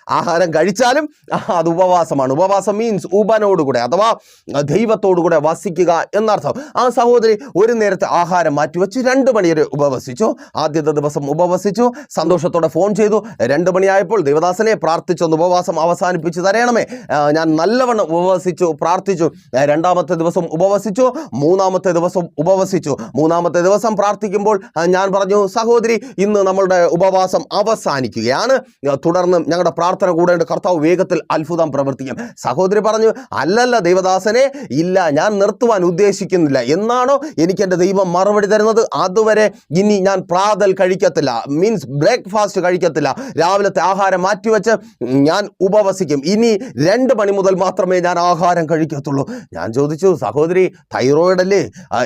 ആഹാരം കഴിച്ചാലും അത് ഉപവാസമാണ്. ഉപവാസം മീൻസ് ഉപനോടുകൂടെ അഥവാ ദൈവത്തോടുകൂടെ വസിക്കുക എന്നർത്ഥം. ആ സഹോദരി ഒരു നേരത്തെ ആഹാരം മാറ്റിവെച്ച് രണ്ട് മണിവരെ ഉപവസിച്ചു. ആദ്യത്തെ ദിവസം ഉപവസിച്ചു. സന്തോഷത്തോടെ ഫോൺ ചെയ്തു. രണ്ട് മണിയായപ്പോൾ ദേവദാസനെ പ്രാർത്ഥിച്ചൊന്ന് ഉപവാസം അവസാനിപ്പിച്ച് തരയണമേ ഞാൻ നല്ലവണ്ണം ഉപവസിച്ചു പ്രാർത്ഥിച്ചു. രണ്ടാമത്തെ ദിവസം ഉപവസിച്ചു. മൂന്നാമത്തെ ദിവസം ഉപവസിച്ചു. മൂന്നാമത്തെ ദിവസം പ്രാർത്ഥിക്കുമ്പോൾ ഞാൻ പറഞ്ഞു സഹോദരി ഇന്ന് നമ്മളുടെ ഉപവാസം അവസാനിക്കുകയാണ്. തുടർന്ന് ഞങ്ങളുടെ പ്രാർത്ഥന കൂടേണ്ട കർത്താവ് വേഗത്തിൽ അത്ഭുതം പ്രവർത്തിക്കും. സഹോദരി പറഞ്ഞു അല്ലല്ല ദൈവദാസനെ ഇല്ല ഞാൻ നിർത്തുവാൻ ഉദ്ദേശിക്കുന്നില്ല. എന്നാണോ എനിക്ക് എന്റെ ദൈവം മറുപടി തരുന്നത്? അതുവരെ ഇനി ഞാൻ പ്രാതൽ കഴിക്കത്തില്ല. മീൻസ് ബ്രേക്ക്ഫാസ്റ്റ് കഴിക്കത്തില്ല. രാവിലത്തെ ആഹാരം മാറ്റിവെച്ച് ഞാൻ ഉപവസിക്കും. ഇനി രണ്ട് മണി മുതൽ മാത്രമേ ഞാൻ ആഹാരം കഴിക്കത്തുള്ളൂ. ഞാൻ ചോദിച്ചു സഹോദരി തൈറോയിഡ് അല്ലേ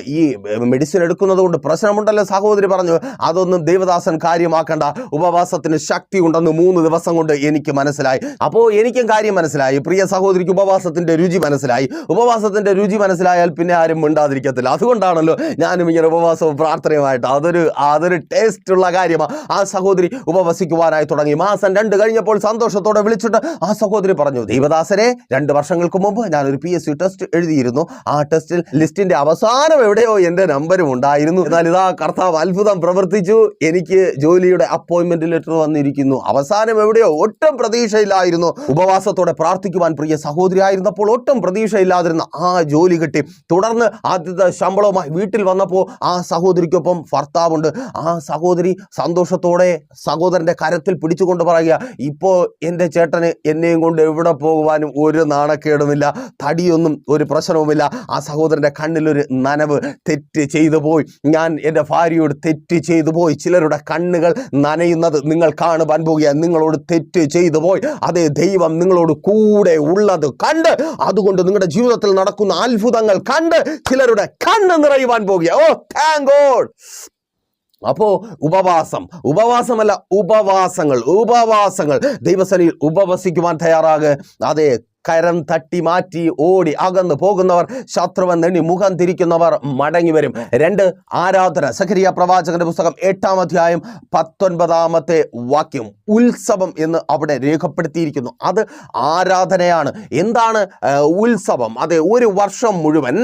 ഈ മെഡിസിൻ എടുക്കുന്നത് കൊണ്ട് പ്രശ്നമുണ്ടല്ലോ. സഹോദരി പറഞ്ഞു അതൊന്നും ദേവദാസൻ കാര്യമാക്കണ്ട. ഉപവാസത്തിന് ശക്തി ഉണ്ടെന്ന് മൂന്ന് ദിവസം കൊണ്ട് എനിക്ക് മനസ്സിലായി. അപ്പോൾ എനിക്കും കാര്യം മനസ്സിലായി. പ്രിയ സഹോദരിക്ക് ഉപവാസത്തിന്റെ രുചി മനസ്സിലായി. ഉപവാസത്തിന്റെ രുചി മനസ്സിലായാൽ പിന്നെ ആരും മിണ്ടാതിരിക്കത്തില്ല. അതുകൊണ്ടാണല്ലോ ഞാനും ഇങ്ങനെ ഉപവാസവും പ്രാർത്ഥനയുമായിട്ട് അതൊരു അതൊരു ടേസ്റ്റുള്ള കാര്യമാണ് ആ സഹോദരി ഉപവസിക്കുവാനായി തുടങ്ങി. മാസം രണ്ട് കഴിഞ്ഞപ്പോൾ സന്തോഷത്തോടെ വിളിച്ചിട്ട് ആ സഹോദരി പറഞ്ഞു ദൈവദാസനെ രണ്ട് വർഷങ്ങൾക്ക് മുമ്പ് ഞാനൊരു പി എസ് സി ടെസ്റ്റ് എഴുതിയിരുന്നു. ആ ടെസ്റ്റിൽ ലിസ്റ്റിന്റെ അവസാനം എവിടെയോ എന്റെ നമ്പരും ഉണ്ടായിരുന്നു. എന്നാൽ ഇതാ കർത്താവ് അത്ഭുതം പ്രവർത്തിച്ചു. എനിക്ക് ജോലിയുടെ അപ്പോയിന്റ്മെന്റ് ലെറ്റർ വന്നിരിക്കുന്നു. അവസാനം എവിടെയോ ഒട്ടും പ്രതീക്ഷയില്ലായിരുന്നു. ഉപവാസത്തോടെ പ്രാർത്ഥിക്കുവാൻ പ്രിയ സഹോദരി ആയിരുന്നപ്പോൾ ഒട്ടും പ്രതീക്ഷയില്ലാതിരുന്ന ആ ജോലി കിട്ടി. തുടർന്ന് ആദ്യത്തെ ശമ്പളവുമായി വീട്ടിൽ വന്നപ്പോൾ ആ സഹോദരിക്കൊപ്പം ഭർത്താവുണ്ട്. ആ സഹോദരി സന്തോഷത്തോടെ സഹോദരന്റെ കരത്തിൽ പിടിച്ചുകൊണ്ട് പറയുക ഇപ്പോൾ എന്റെ ചേട്ടന് എന്നെയും കൊണ്ട് എവിടെ പോകുവാനും ഒരു നാണക്കേടുമില്ല തടിയൊന്നും ഒരു പ്രശ്നവുമില്ല. ആ സഹോദരന്റെ കണ്ണിലൊരു നനവ് തെറ്റ് ചെയ്തു പോയി. ഞാൻ എന്റെ ഭാര്യയോട് തെറ്റ് ചെയ്തു പോയി. ചിലരുടെ കണ്ണുകൾ നനയുന്നത് നിങ്ങൾ കാണുവാൻ പോകുക നിങ്ങളോട് തെറ്റ് ചെയ്തു പോയി അതേ ദൈവം നിങ്ങളോട് കൂടെ ഉള്ളത് കണ്ട് അതുകൊണ്ട് നിങ്ങളുടെ ജീവിതത്തിൽ നടക്കുന്ന അത്ഭുതങ്ങൾ കണ്ട് ചിലരുടെ കണ്ണ് നിറയുവാൻ പോകുക. ഓ താങ്ക് ഗോഡ് അപ്പോ ഉപവാസം. ഉപവാസമല്ല ഉപവാസങ്ങൾ. ഉപവാസങ്ങൾ. ദൈവസനിൽ ഉപവസിക്കുവാൻ തയ്യാറാകുക അതെ കരം തട്ടി മാറ്റി ഓടി അകന്നു പോകുന്നവർ ശത്രുവൻ നെണ്ണി മുഖം തിരിക്കുന്നവർ മടങ്ങി വരും. രണ്ട് ആരാധന. സഖരിയ പ്രവാചകന്റെ പുസ്തകം എട്ടാം അധ്യായം പത്തൊൻപതാമത്തെ വാക്യം. ഉത്സവം എന്ന് അവിടെ രേഖപ്പെടുത്തിയിരിക്കുന്നു. അത് ആരാധനയാണ്. എന്താണ് ഉത്സവം? അതെ ഒരു വർഷം മുഴുവൻ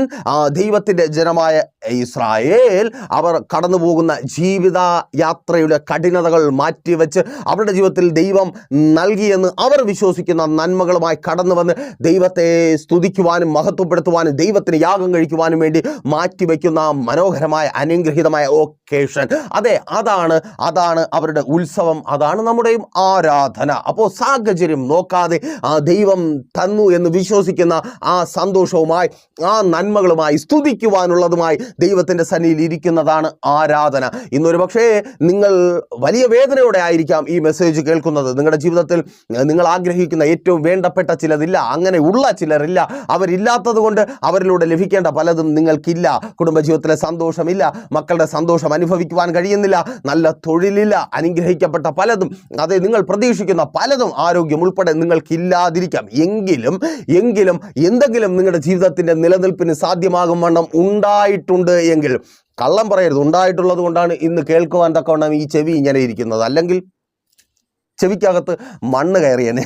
ദൈവത്തിന്റെ ജനമായ ഇസ്രായേൽ അവർ കടന്നു പോകുന്ന ജീവിത യാത്രയുടെ കഠിനതകൾ മാറ്റിവെച്ച് അവരുടെ ജീവിതത്തിൽ ദൈവം നൽകിയെന്ന് അവർ വിശ്വസിക്കുന്ന നന്മകളുമായി കടന്നു വന്ന് ദൈവത്തെ സ്തുതിക്കുവാനും മഹത്വപ്പെടുത്തുവാനും ദൈവത്തിന് യാഗം കഴിക്കുവാനും വേണ്ടി മാറ്റിവെക്കുന്ന മനോഹരമായ അനുഗ്രഹീതമായ ഒക്കേഷൻ അതെ അതാണ് അതാണ് അവരുടെ ഉത്സവം. അതാണ് നമ്മുടെയും ആരാധന. അപ്പോൾ സാഹചര്യം നോക്കാതെ ആ ദൈവം തന്നു എന്ന് വിശ്വസിക്കുന്ന ആ സന്തോഷവുമായി ആ നന്മകളുമായി സ്തുതിക്കുവാനുള്ളതുമായി ദൈവത്തിന്റെ സന്നിധിയിൽ ഇരിക്കുന്നതാണ് ആരാധന. ഇന്നൊരു പക്ഷേ നിങ്ങൾ വലിയ വേദനയോടെ ആയിരിക്കാം ഈ മെസ്സേജ് കേൾക്കുന്നത്. നിങ്ങളുടെ ജീവിതത്തിൽ നിങ്ങൾ ആഗ്രഹിക്കുന്ന ഏറ്റവും വേണ്ടപ്പെട്ട ചിലതില്ല. അങ്ങനെ ഉള്ള ചിലരില്ല. അവരില്ലാത്തത് കൊണ്ട് അവരിലൂടെ ലഭിക്കേണ്ട പലതും നിങ്ങൾക്കില്ല. കുടുംബജീവിതത്തിലെ സന്തോഷമില്ല. മക്കളുടെ സന്തോഷം അനുഭവിക്കുവാൻ കഴിയുന്നില്ല. നല്ല തൊഴിലില്ല. അനുഗ്രഹിക്കപ്പെട്ട പലതും. അതെ നിങ്ങൾ പ്രതീക്ഷിക്കുന്ന പലതും ആരോഗ്യം ഉൾപ്പെടെ നിങ്ങൾക്കില്ലാതിരിക്കാം. എങ്കിലും എങ്കിലും എന്തെങ്കിലും നിങ്ങളുടെ ജീവിതത്തിന്റെ നിലനിൽപ്പിന് സാധ്യമാകും വണ്ണം ഉണ്ടായിട്ടുണ്ട് എങ്കിൽ കള്ളം പറയരുത്. ഉണ്ടായിട്ടുള്ളത് കൊണ്ടാണ് ഇന്ന് കേൾക്കുവാൻ തക്കവണ്ണം ഈ ചെവി ഇങ്ങനെ ഇരിക്കുന്നത്. അല്ലെങ്കിൽ ചെവിക്കകത്ത് മണ്ണ് കയറിയനെ.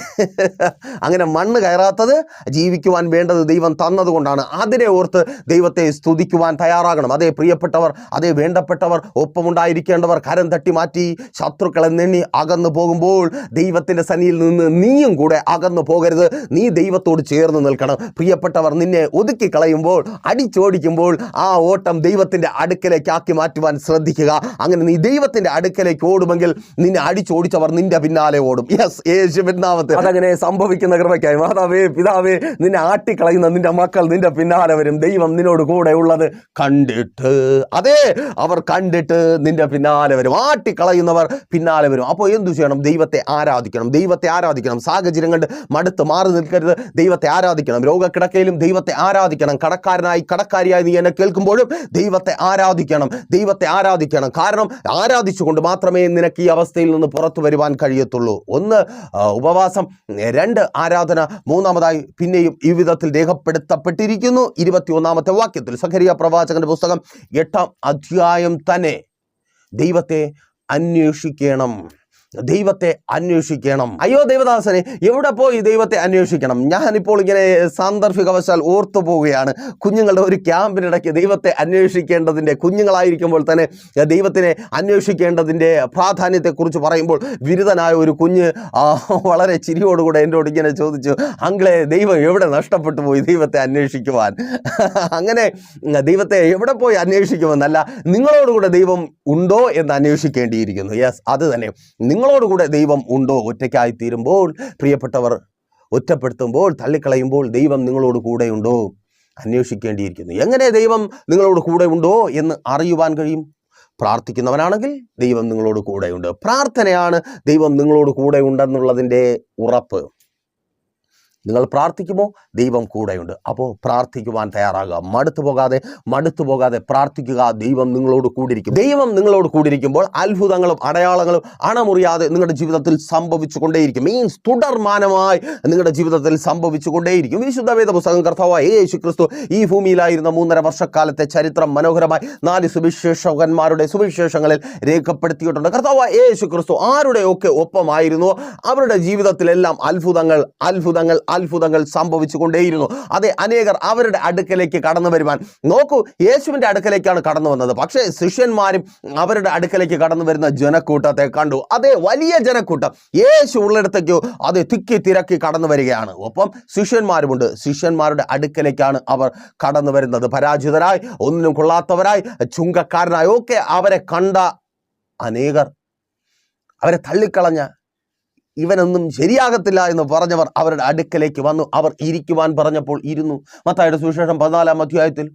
അങ്ങനെ മണ്ണ് കയറാത്തത് ജീവിക്കുവാൻ വേണ്ടത് ദൈവം തന്നതുകൊണ്ടാണ്. അതിനെ ഓർത്ത് ദൈവത്തെ സ്തുതിക്കുവാൻ തയ്യാറാകണം. അതേ പ്രിയപ്പെട്ടവർ അതേ വേണ്ടപ്പെട്ടവർ ഒപ്പമുണ്ടായിരിക്കേണ്ടവർ കരം തട്ടി മാറ്റി ശത്രുക്കളെ നെണ്ണി അകന്നു പോകുമ്പോൾ ദൈവത്തിന്റെ സന്നിയിൽ നിന്ന് നീയും കൂടെ അകന്നു പോകരുത്. നീ ദൈവത്തോട് ചേർന്ന് നിൽക്കണം. പ്രിയപ്പെട്ടവർ നിന്നെ ഒതുക്കി കളയുമ്പോൾ അടിച്ചോടിക്കുമ്പോൾ ആ ഓട്ടം ദൈവത്തിന്റെ അടുക്കലേക്ക് ആക്കി മാറ്റുവാൻ ശ്രദ്ധിക്കുക. അങ്ങനെ നീ ദൈവത്തിന്റെ അടുക്കലേക്ക് ഓടുമെങ്കിൽ നിന്നെ അടിച്ചോടിച്ചവർ നിന്റെ പിന്നാലെ ഓടും. യെസ് യേശുവിൻ നാമത്തിൽ അതങ്ങനെ സംഭവിക്കുന്ന കൃപയ്ക്കായി. മാതാവേ പിതാവേ നിന്നെ ആട്ടിക്കളയുന്ന നിന്റെ മക്കൾ നിന്റെ പിന്നാലെ വരും. ദൈവം നിന്നോട് കൂടെ ഉള്ളത് കണ്ടിട്ട്. അതെ അവർ കണ്ടിട്ട് നിന്റെ പിന്നാലെ വരും. ആട്ടിക്കളയുന്നവർ പിന്നാലെ വരും. അപ്പോൾ എന്തു ചെയ്യണം? ദൈവത്തെ ആരാധിക്കണം. ദൈവത്തെ ആരാധിക്കണം. സാഹചര്യം കണ്ട് മടുത്ത് മാറി നിൽക്കരുത്. ദൈവത്തെ ആരാധിക്കണം. രോഗക്കിടക്കയിലും ദൈവത്തെ ആരാധിക്കണം. കടക്കാരനായി കടക്കാരിയായി നീ എന്നെ കേൾക്കുമ്പോഴും ദൈവത്തെ ആരാധിക്കണം. ദൈവത്തെ ആരാധിക്കണം. കാരണം ആരാധിച്ചുകൊണ്ട് മാത്രമേ നിനക്ക് ഈ അവസ്ഥയിൽ നിന്ന് പുറത്തു വരുവാൻ കഴിയത്തുള്ളൂ ഒന്ന് ഉപവാസം രണ്ട് ആരാധന മൂന്നാമതായി പിന്നെയും ഈ വിധത്തിൽ രേഖപ്പെടുത്തപ്പെട്ടിരിക്കുന്നു. ഇരുപത്തിയൊന്നാമത്തെ വാക്യത്തിൽ സഖരിയ പ്രവാചകന്റെ പുസ്തകം എട്ടാം അധ്യായം തന്നെ ദൈവത്തെ അന്വേഷിക്കണം. ദൈവത്തെ അന്വേഷിക്കണം. അയ്യോ ദൈവദാസനെ എവിടെ പോയി ദൈവത്തെ അന്വേഷിക്കണം? ഞാനിപ്പോൾ ഇങ്ങനെ സാന്ദർഭികവശാൽ ഓർത്തു പോവുകയാണ്. കുഞ്ഞുങ്ങളുടെ ഒരു ക്യാമ്പിനിടയ്ക്ക് ദൈവത്തെ അന്വേഷിക്കേണ്ടതിന്റെ കുഞ്ഞുങ്ങളായിരിക്കുമ്പോൾ തന്നെ ദൈവത്തിനെ അന്വേഷിക്കേണ്ടതിന്റെ പ്രാധാന്യത്തെക്കുറിച്ച് പറയുമ്പോൾ ബിരുദനായ ഒരു കുഞ്ഞ് വളരെ ചിരിയോടുകൂടെ എന്നോട് ഇങ്ങനെ ചോദിച്ചു അങ്കിളെ ദൈവം എവിടെ നഷ്ടപ്പെട്ടു പോയി ദൈവത്തെ അന്വേഷിക്കുവാൻ? അങ്ങനെ ദൈവത്തെ എവിടെ പോയി അന്വേഷിക്കുമെന്നല്ല നിങ്ങളോടുകൂടെ ദൈവം ഉണ്ടോ എന്ന് അന്വേഷിക്കേണ്ടിയിരിക്കുന്നു. യെസ് അത് തന്നെ. നിങ്ങളോടുകൂടെ ദൈവം ഉണ്ടോ? ഒറ്റയ്ക്കായി തീരുമ്പോൾ പ്രിയപ്പെട്ടവർ ഒറ്റപ്പെടുത്തുമ്പോൾ തള്ളിക്കളയുമ്പോൾ ദൈവം നിങ്ങളോട് ഉണ്ടോ? അന്വേഷിക്കേണ്ടിയിരിക്കുന്നു. എങ്ങനെ ദൈവം നിങ്ങളോട് കൂടെ ഉണ്ടോ എന്ന് അറിയുവാൻ കഴിയും? പ്രാർത്ഥിക്കുന്നവനാണെങ്കിൽ ദൈവം നിങ്ങളോട് കൂടെയുണ്ട് പ്രാർത്ഥനയാണ് ദൈവം നിങ്ങളോട് കൂടെ ഉണ്ടെന്നുള്ളതിന്റെ ഉറപ്പ്. നിങ്ങൾ പ്രാർത്ഥിക്കുമോ? ദൈവം കൂടെയുണ്ട്. അപ്പോൾ പ്രാർത്ഥിക്കുവാൻ തയ്യാറാകുക. മടുത്തു പോകാതെ മടുത്തു പോകാതെ പ്രാർത്ഥിക്കുക. ദൈവം നിങ്ങളോട് കൂടിയിരിക്കും. ദൈവം നിങ്ങളോട് കൂടിയിരിക്കുമ്പോൾ അത്ഭുതങ്ങളും അടയാളങ്ങളും അണമുറിയാതെ നിങ്ങളുടെ ജീവിതത്തിൽ സംഭവിച്ചു കൊണ്ടേയിരിക്കും മീൻസ് തുടർമാനമായി നിങ്ങളുടെ ജീവിതത്തിൽ സംഭവിച്ചു കൊണ്ടേയിരിക്കും വിശുദ്ധ വേദ പുസ്തകം കർത്താവായ യേശു ക്രിസ്തു ഈ ഭൂമിയിലായിരുന്ന മൂന്നര വർഷക്കാലത്തെ ചരിത്രം മനോഹരമായി നാല് സുവിശേഷകന്മാരുടെ സുവിശേഷങ്ങളിൽ രേഖപ്പെടുത്തിയിട്ടുണ്ട്. കർത്താവായ യേശു ക്രിസ്തു ആരുടെയൊക്കെ ഒപ്പമായിരുന്നു? അവരുടെ ജീവിതത്തിലെല്ലാം അത്ഭുതങ്ങൾ അത്ഭുതങ്ങൾ അത്ഭുതങ്ങൾ സംഭവിച്ചു കൊണ്ടേയിരുന്നു അതെ അനേകർ അവരുടെ അടുക്കലേക്ക് കടന്നു വരുവാൻ. നോക്കൂ യേശുവിന്റെ അടുക്കലേക്കാണ് കടന്നു വന്നത്. പക്ഷേ ശിഷ്യന്മാരും അവരുടെ അടുക്കലേക്ക് കടന്നു വരുന്ന ജനക്കൂട്ടത്തെ കണ്ടു. അതെ വലിയ ജനക്കൂട്ടം യേശു ഉള്ളിടത്തേക്കോ അത് തിക്കി തിരക്കി കടന്നു വരികയാണ്. ഒപ്പം ശിഷ്യന്മാരുമുണ്ട്. ശിഷ്യന്മാരുടെ അടുക്കലേക്കാണ് അവർ കടന്നു വരുന്നത്. പരാജിതരായി ഒന്നിനും കൊള്ളാത്തവരായി ചുങ്കക്കാരനായി ഒക്കെ അവരെ കണ്ട അനേകർ അവരെ തള്ളിക്കളഞ്ഞ ഇവനൊന്നും ശരിയാകത്തില്ല എന്ന് പറഞ്ഞവർ അവരുടെ അടുക്കലേക്ക് വന്നു. അവർ ഇരിക്കുവാൻ പറഞ്ഞപ്പോൾ ഇരുന്നു. മത്തായുടെ സുവിശേഷം പതിനാലാം അധ്യായത്തിൽ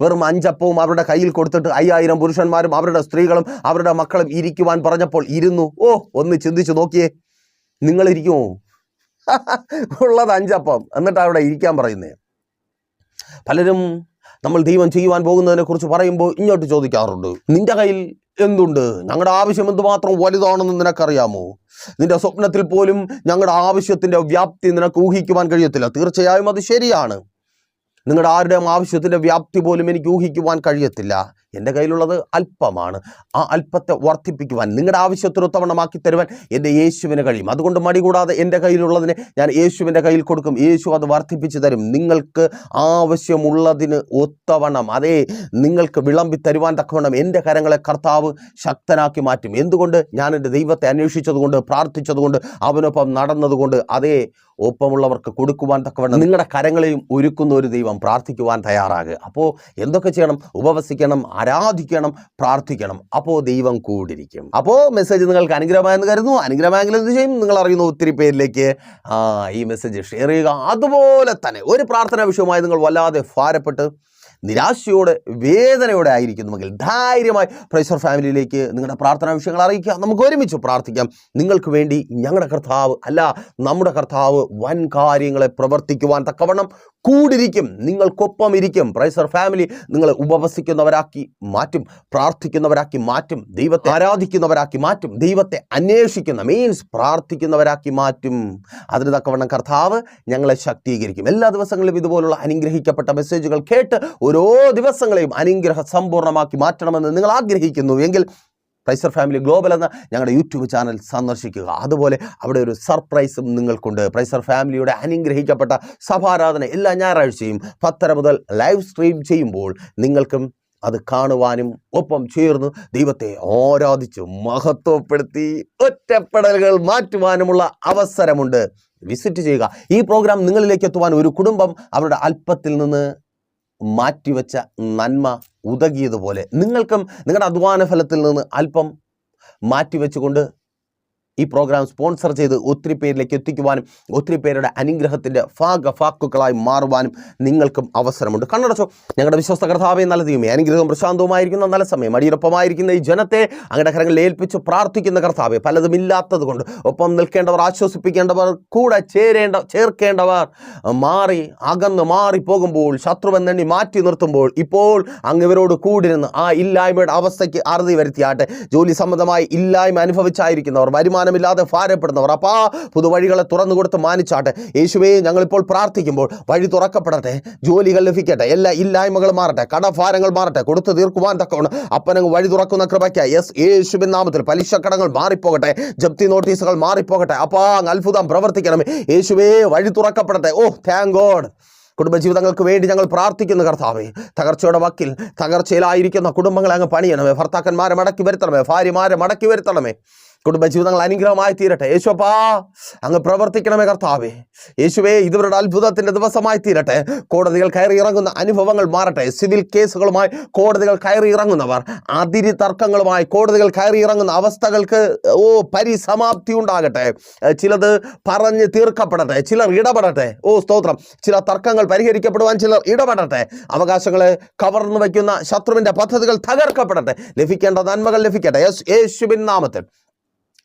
വെറും അഞ്ചപ്പവും അവരുടെ കയ്യിൽ കൊടുത്തിട്ട് അയ്യായിരം പുരുഷന്മാരും അവരുടെ സ്ത്രീകളും അവരുടെ മക്കളും ഇരിക്കുവാൻ പറഞ്ഞപ്പോൾ ഇരുന്നു. ഓ ഒന്ന് ചിന്തിച്ചു നോക്കിയേ. നിങ്ങൾ ഇരിക്കുമോ? ഉള്ളത് അഞ്ചപ്പം. എന്നിട്ട് അവിടെ ഇരിക്കാൻ പറയുന്നേ. പലരും നമ്മൾ ദൈവം ചെയ്യുവാൻ പോകുന്നതിനെ കുറിച്ച് പറയുമ്പോൾ ഇങ്ങോട്ട് ചോദിക്കാറുണ്ട്. നിന്റെ കയ്യിൽ എന്തുണ്ട്? ഞങ്ങളുടെ ആവശ്യം എന്തുമാത്രം വലുതാണെന്ന് നിനക്കറിയാമോ? നിന്റെ സ്വപ്നത്തിൽ പോലും ഞങ്ങളുടെ ആവശ്യത്തിന്റെ വ്യാപ്തി നിനക്ക് ഊഹിക്കുവാൻ കഴിയത്തില്ല. തീർച്ചയായും അത് ശരിയാണ്. നിങ്ങളുടെ ആരുടെയും ആവശ്യത്തിന്റെ വ്യാപ്തി പോലും എനിക്ക് ഊഹിക്കുവാൻ കഴിയത്തില്ല. എന്റെ കയ്യിലുള്ളത് അല്പമാണ്. ആ അല്പത്തെ വർദ്ധിപ്പിക്കുവാൻ നിങ്ങളുടെ ആവശ്യത്തിനൊത്തവണ്ണമാക്കി തരുവാൻ എന്റെ യേശുവിന് കഴിയും. അതുകൊണ്ട് മടി കൂടാതെ എന്റെ കയ്യിലുള്ളതിനെ ഞാൻ യേശുവിന്റെ കയ്യിൽ കൊടുക്കും. യേശു അത് വർദ്ധിപ്പിച്ചു തരും. നിങ്ങൾക്ക് ആവശ്യമുള്ളതിന് ഒത്തവണ്ണം അതേ നിങ്ങൾക്ക് വിളമ്പി തരുവാൻ തക്കവണ്ണം എന്റെ കരങ്ങളെ കർത്താവ് ശക്തനാക്കി മാറ്റും. എന്തുകൊണ്ട്? ഞാൻ എന്റെ ദൈവത്തെ അന്വേഷിച്ചതുകൊണ്ട് പ്രാർത്ഥിച്ചതുകൊണ്ട് അവനൊപ്പം നടന്നതുകൊണ്ട് അതേ ഒപ്പമുള്ളവർക്ക് കൊടുക്കുവാൻ തക്കവണ്ണം നിങ്ങളുടെ കരങ്ങളെയും ഒരുക്കുന്ന ഒരു ദൈവം പ്രാർത്ഥിക്കുവാൻ തയ്യാറാകുക. അപ്പോൾ എന്തൊക്കെ ചെയ്യണം? ഉപവസിക്കണം ആരാധിക്കണം പ്രാർത്ഥിക്കണം. അപ്പോൾ ദൈവം കൂടിരിക്കും. അപ്പോൾ മെസ്സേജ് നിങ്ങൾക്ക് അനുഗ്രഹമായെന്ന് കരുതുന്നു. അനുഗ്രഹമായെങ്കിൽ എന്ത് ചെയ്യും? നിങ്ങൾ അറിയുന്ന ഒത്തിരി പേരിലേക്ക് ഈ മെസ്സേജ് ഷെയർ ചെയ്യുക. അതുപോലെ തന്നെ ഒരു പ്രാർത്ഥനാ വിഷയമായി നിങ്ങൾ വല്ലാതെ ഭാരപ്പെട്ട് നിരാശയോടെ വേദനയോടെ ആയിരിക്കുന്നുവെങ്കിൽ ധൈര്യമായി പ്രൈസർ ഫാമിലിയിലേക്ക് നിങ്ങളുടെ പ്രാർത്ഥനാ വിഷയങ്ങൾ അറിയിക്കുക. നമുക്ക് ഒരുമിച്ച് പ്രാർത്ഥിക്കാം. നിങ്ങൾക്ക് വേണ്ടി ഞങ്ങളുടെ കർത്താവ് അല്ല നമ്മുടെ കർത്താവ് വൻ കാര്യങ്ങളെ പ്രവർത്തിക്കുവാൻ തക്കവണ്ണം കൂടിരിക്കും. നിങ്ങൾക്കൊപ്പം ഇരിക്കും പ്രൈസർ ഫാമിലി നിങ്ങളെ ഉപവസിക്കുന്നവരാക്കി മാറ്റും. പ്രാർത്ഥിക്കുന്നവരാക്കി മാറ്റും. ദൈവത്തെ ആരാധിക്കുന്നവരാക്കി മാറ്റും. ദൈവത്തെ അന്വേഷിക്കുന്ന മീൻസ് പ്രാർത്ഥിക്കുന്നവരാക്കി മാറ്റും. അതിന് തക്കവണ്ണം കർത്താവ് ഞങ്ങളെ ശക്തീകരിക്കും. എല്ലാ ദിവസങ്ങളിലും ഇതുപോലുള്ള അനുഗ്രഹിക്കപ്പെട്ട മെസ്സേജുകൾ കേട്ട് ഓരോ ദിവസങ്ങളെയും അനുഗ്രഹ സമ്പൂർണമാക്കി മാറ്റണമെന്ന് നിങ്ങൾ ആഗ്രഹിക്കുന്നു. എങ്കിൽ പ്രൈസർ ഫാമിലി ഗ്ലോബൽ എന്ന ഞങ്ങളുടെ യൂട്യൂബ് ചാനൽ സന്ദർശിക്കുക. അതുപോലെ അവിടെ ഒരു സർപ്രൈസും നിങ്ങൾക്കുണ്ട്. പ്രൈസർ ഫാമിലിയുടെ അനുഗ്രഹിക്കപ്പെട്ട സഭാരാധന എല്ലാ ഞായറാഴ്ചയും പത്തര മുതൽ ലൈവ് സ്ട്രീം ചെയ്യുമ്പോൾ നിങ്ങൾക്കും അത് കാണുവാനും ഒപ്പം ചേർന്ന് ദൈവത്തെ ആരാധിച്ച് മഹത്വപ്പെടുത്തി ഒറ്റപ്പെടലുകൾ മാറ്റുവാനുമുള്ള അവസരമുണ്ട്. വിസിറ്റ് ചെയ്യുക. ഈ പ്രോഗ്രാം നിങ്ങളിലേക്ക് എത്തുവാൻ ഒരു കുടുംബം അവരുടെ അല്പത്തിൽ നിന്ന് മാറ്റിവെച്ച നന്മ ഉതകിയതുപോലെ നിങ്ങൾക്കും നിങ്ങളുടെ അധ്വാന ഫലത്തിൽ നിന്ന് അല്പം മാറ്റിവെച്ചുകൊണ്ട് ഈ പ്രോഗ്രാം സ്പോൺസർ ചെയ്ത് ഒത്തിരി പേരിലേക്ക് എത്തിക്കുവാനും ഒത്തിരി പേരുടെ അനുഗ്രഹത്തിന്റെ ഫാഗഫാക്കുകളായി മാറുവാനും നിങ്ങൾക്കും അവസരമുണ്ട്. കണ്ണടച്ചോ ഞങ്ങളുടെ വിശ്വസ്ത കർത്താവെ നല്ല ദൈവമേ അനുഗ്രഹം പ്രശാന്തവുമായിരിക്കുന്ന നല്ല സമയം. അടിയുറപ്പമായിരിക്കുന്ന ഈ ജനത്തെ അങ്ങയുടെ കരങ്ങളിൽ ഏൽപ്പിച്ച് പ്രാർത്ഥിക്കുന്ന കർത്താവെ പലതും ഇല്ലാത്തത് കൊണ്ട് ഒപ്പം നിൽക്കേണ്ടവർ ആശ്വസിപ്പിക്കേണ്ടവർ കൂടെ ചേരേണ്ട ചേർക്കേണ്ടവർ മാറി അകന്ന് മാറി പോകുമ്പോൾ ശത്രുവെന്നെണ്ണി മാറ്റി നിർത്തുമ്പോൾ ഇപ്പോൾ അങ്ങ് ഇവരോട് കൂടിരുന്ന് ആ ഇല്ലായ്മയുടെ അവസ്ഥയ്ക്ക് അറുതി വരുത്തിയാട്ടെ. ജോലി സംബന്ധമായി ഇല്ലായ്മ അനുഭവിച്ചായിരിക്കുന്നവർ വരുമാനമില്ലാതെ ഭാരപ്പെടുന്നവർ. അപ്പാ പുതുവഴികളെ തുറന്നു കൊടുത്ത് മാനിച്ചാട്ടെ. യേശുവേ ഞങ്ങളിപ്പോൾ പ്രാർത്ഥിക്കുമ്പോൾ വഴി തുറക്കപ്പെടട്ടെ. ജോലികൾ ലഭിക്കട്ടെ. എല്ലാ ഇല്ലായ്മകൾ മാറട്ടെ. കടഭാരങ്ങൾ മാറട്ടെ. കൊടുത്തു തീർക്കുവാൻ തക്കവണ്ണം അപ്പനങ്ങ് വഴി തുറക്കുന്ന കൃപയ്ക്ക് യെസ് യേശുവിൻ നാമത്തിൽ പലിശക്കടങ്ങൾ മാറിപ്പോകട്ടെ. ജപ്തി നോട്ടീസുകൾ മാറിപ്പോകട്ടെ. അപ്പാ അത്ഭുതം പ്രവർത്തിക്കണമേ യേശുവേ വഴി തുറക്കപ്പെടട്ടെ. ഓ താങ്ക് ഗോഡ് കുടുംബജീവിതങ്ങൾക്ക് വേണ്ടി ഞങ്ങൾ പ്രാർത്ഥിക്കുന്ന കർത്താവേ. തകർച്ചയുടെ വക്കിൽ തകർച്ചയിലായിരിക്കുന്ന കുടുംബങ്ങളെ അങ്ങ് പണിയണമേ. ഭർത്താക്കന്മാരെ മടക്കി വരുത്തണമേ. ഭാര്യമാരെ മടക്കി വരുത്തണമേ. കുടുംബജീവിതങ്ങൾ അനുഗ്രഹമായി തീരട്ടെ. യേശുപ്പാ അങ്ങ് പ്രവർത്തിക്കണമേ കർത്താവേ. യേശുവേ ഇതുവരുടെ അത്ഭുതത്തിന്റെ ദിവസമായി തീരട്ടെ. കോടതികൾ കയറി ഇറങ്ങുന്ന അനുഭവങ്ങൾ മാറട്ടെ. സിവിൽ കേസുകളുമായി കോടതികൾ കയറി ഇറങ്ങുന്നവർ അതിരി തർക്കങ്ങളുമായി കോടതികൾ കയറി ഇറങ്ങുന്ന അവസ്ഥകൾക്ക് ഓ പരിസമാപ്തി ഉണ്ടാകട്ടെ. ചിലത് പറഞ്ഞ് തീർക്കപ്പെടട്ടെ ചിലർ ഇടപെടട്ടെ. ഓ സ്തോത്രം. ചില തർക്കങ്ങൾ പരിഹരിക്കപ്പെടുവാൻ ചിലർ ഇടപെടട്ടെ. അവകാശങ്ങളെ കവർന്നു വയ്ക്കുന്ന ശത്രുവിന്റെ പദ്ധതികൾ തകർക്കപ്പെടട്ടെ. ലഭിക്കേണ്ട നന്മകൾ ലഭിക്കട്ടെ. യേശു- യേശുവിൻ നാമത്തിൽ.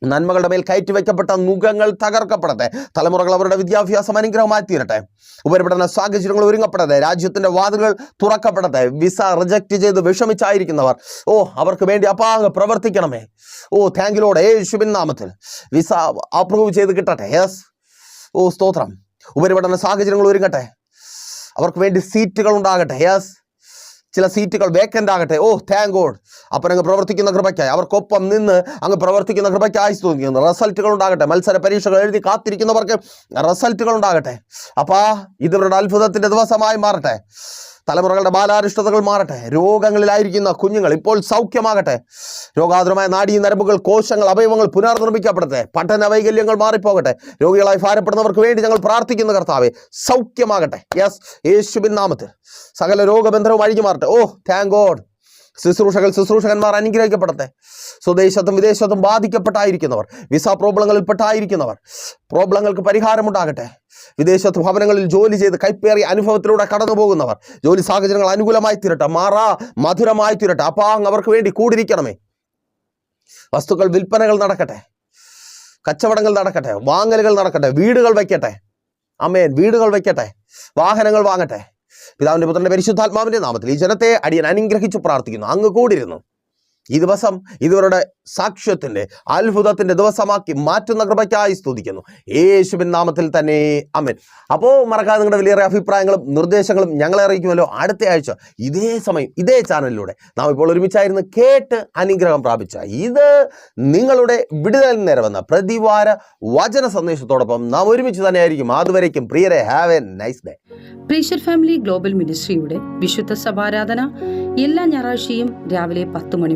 നന്മകളുടെ മേൽ കയറ്റി വയ്ക്കപ്പെട്ട മുഖങ്ങൾ തകർക്കപ്പെടട്ടെ. തലമുറകൾ അവരുടെ വിദ്യാഭ്യാസം അനുഗ്രഹമായി തീരട്ടെ. ഉപരിപഠന സാഹചര്യങ്ങൾ ഒരുങ്ങപ്പെടട്ടെ. രാജ്യത്തിന്റെ വാതിലുകൾ തുറക്കപ്പെടട്ടെ. വിസ റിജക്ട് ചെയ്ത് വിഷമിച്ചായിരിക്കുന്നവർ. ഓ അവർക്ക് വേണ്ടി അപ്പാകെ പ്രവർത്തിക്കണമേ. ഓ താങ്കിലോടെ യേശുവിൻ നാമത്തിൽ. വിസ അപ്രൂവ് ചെയ്ത് കിട്ടട്ടെ. യെസ് ഓ സ്തോത്രം. ഉപരിപഠന സാഹചര്യങ്ങൾ ഒരുങ്ങട്ടെ. അവർക്ക് വേണ്ടി സീറ്റുകൾ ഉണ്ടാകട്ടെ. യെസ് ചില സീറ്റുകൾ വേക്കന്റ് ആകട്ടെ. ഓ താങ്ക് ഗോഡ് അപ്പം അങ്ങ് പ്രവർത്തിക്കുന്ന കൃപയ്ക്കായി. അവർക്കൊപ്പം നിന്ന് അങ്ങ് പ്രവർത്തിക്കുന്ന കൃപയ്ക്കായി തോന്നിക്കുന്നു റിസൾട്ടുകൾ ഉണ്ടാകട്ടെ. മത്സര പരീക്ഷകൾ എഴുതി കാത്തിരിക്കുന്നവർക്ക് റിസൾട്ടുകൾ ഉണ്ടാകട്ടെ. അപ്പാ ഇതിവരുടെ അത്ഭുതത്തിന്റെ ദിവസമായി മാറട്ടെ. തലമുറകളുടെ ബാലാരിഷ്ടതകൾ മാറട്ടെ. രോഗങ്ങളിലായിരിക്കുന്ന കുഞ്ഞുങ്ങൾ ഇപ്പോൾ സൗഖ്യമാകട്ടെ. രോഗാതുരമായ നാഡീ നരമ്പുകൾ കോശങ്ങൾ അവയവങ്ങൾ പുനർനിർമ്മിക്കപ്പെടട്ടെ. പഠന വൈകല്യങ്ങൾ മാറിപ്പോകട്ടെ. രോഗികളായി ഭാരപ്പെടുന്നവർക്ക് വേണ്ടി ഞങ്ങൾ പ്രാർത്ഥിക്കുന്ന കർത്താവെ സൗഖ്യമാകട്ടെ. യെസ് യേശുബിൻ നാമത്തിൽ. സകല രോഗബന്ധനവും അഴിഞ്ഞു മാറട്ടെ. ഓ താങ്ക് ഗോഡ് ശുശ്രൂഷകൾ ശുശ്രൂഷകന്മാർ അനുഗ്രഹിക്കപ്പെടട്ടെ. സ്വദേശത്തും വിദേശത്തും ബാധിക്കപ്പെട്ടായിരിക്കുന്നവർ വിസ പ്രോബ്ലങ്ങളിൽപ്പെട്ടായിരിക്കുന്നവർ പ്രോബ്ലങ്ങൾക്ക് പരിഹാരമുണ്ടാകട്ടെ. വിദേശത്ത് ഭവനങ്ങളിൽ ജോലി ചെയ്ത് കൈപ്പേറിയ അനുഭവത്തിലൂടെ കടന്നു പോകുന്നവർ ജോലി സാഹചര്യങ്ങൾ അനുകൂലമായി തീരട്ടെ. മാറാ മധുരമായി തീരട്ടെ. അപ്പാങ് അവർക്ക് വേണ്ടി കൂടിരിക്കണമേ വസ്തുക്കൾ വിൽപ്പനകൾ നടക്കട്ടെ. കച്ചവടങ്ങൾ നടക്കട്ടെ. വാങ്ങലുകൾ നടക്കട്ടെ. വീടുകൾ വയ്ക്കട്ടെ. അമ്മേൻ വീടുകൾ വയ്ക്കട്ടെ. വാഹനങ്ങൾ വാങ്ങട്ടെ. പിതാവിന്റെ പുത്രന്റെ പരിശുദ്ധാത്മാവിന്റെ നാമത്തിൽ ഈ ജനത്തെ അടിയൻ അനുഗ്രഹിച്ചു പ്രാർത്ഥിക്കുന്നു. അങ്ങ് കൂടിരുന്നു. ഈ ദിവസം ഇവരുടെ സാക്ഷ്യത്തിന്റെ അത്ഭുതത്തിന്റെ ദിവസമാക്കി മാറ്റുന്ന കൃപയ്ക്കായി സ്തുതിക്കുന്നു. യേശുവിൻ നാമത്തിൽ തന്നെ അമൻ അപ്പോൾ മറക്കാതെ നിങ്ങളുടെ വലിയേറെ അഭിപ്രായങ്ങളും നിർദ്ദേശങ്ങളും ഞങ്ങളെ അറിയിക്കുമല്ലോ അടുത്ത ആഴ്ച ഇതേ സമയം ഇതേ ചാനലിലൂടെ നാം ഇപ്പോൾ ഒരുമിച്ചായിരുന്നു കേട്ട് അനുഗ്രഹം പ്രാപിച്ച ഇത് നിങ്ങളുടെ വിടുതൽ നേരമെന്ന പ്രതിവാര വചന സന്ദേശത്തോടൊപ്പം നാം ഒരുമിച്ച് തന്നെ ആയിരിക്കും അതുവരേക്കും പ്രിയരെ ഹാവ് എ നൈസ് ഡേ പ്രീഷർ ഫാമിലി ഗ്ലോബൽ മിനിസ്ട്രിയുടെ വിശുദ്ധ സഭാരാധന എല്ലാ ഞായറാഴ്ചയും രാവിലെ പത്ത് മണി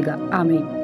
ആമേൻ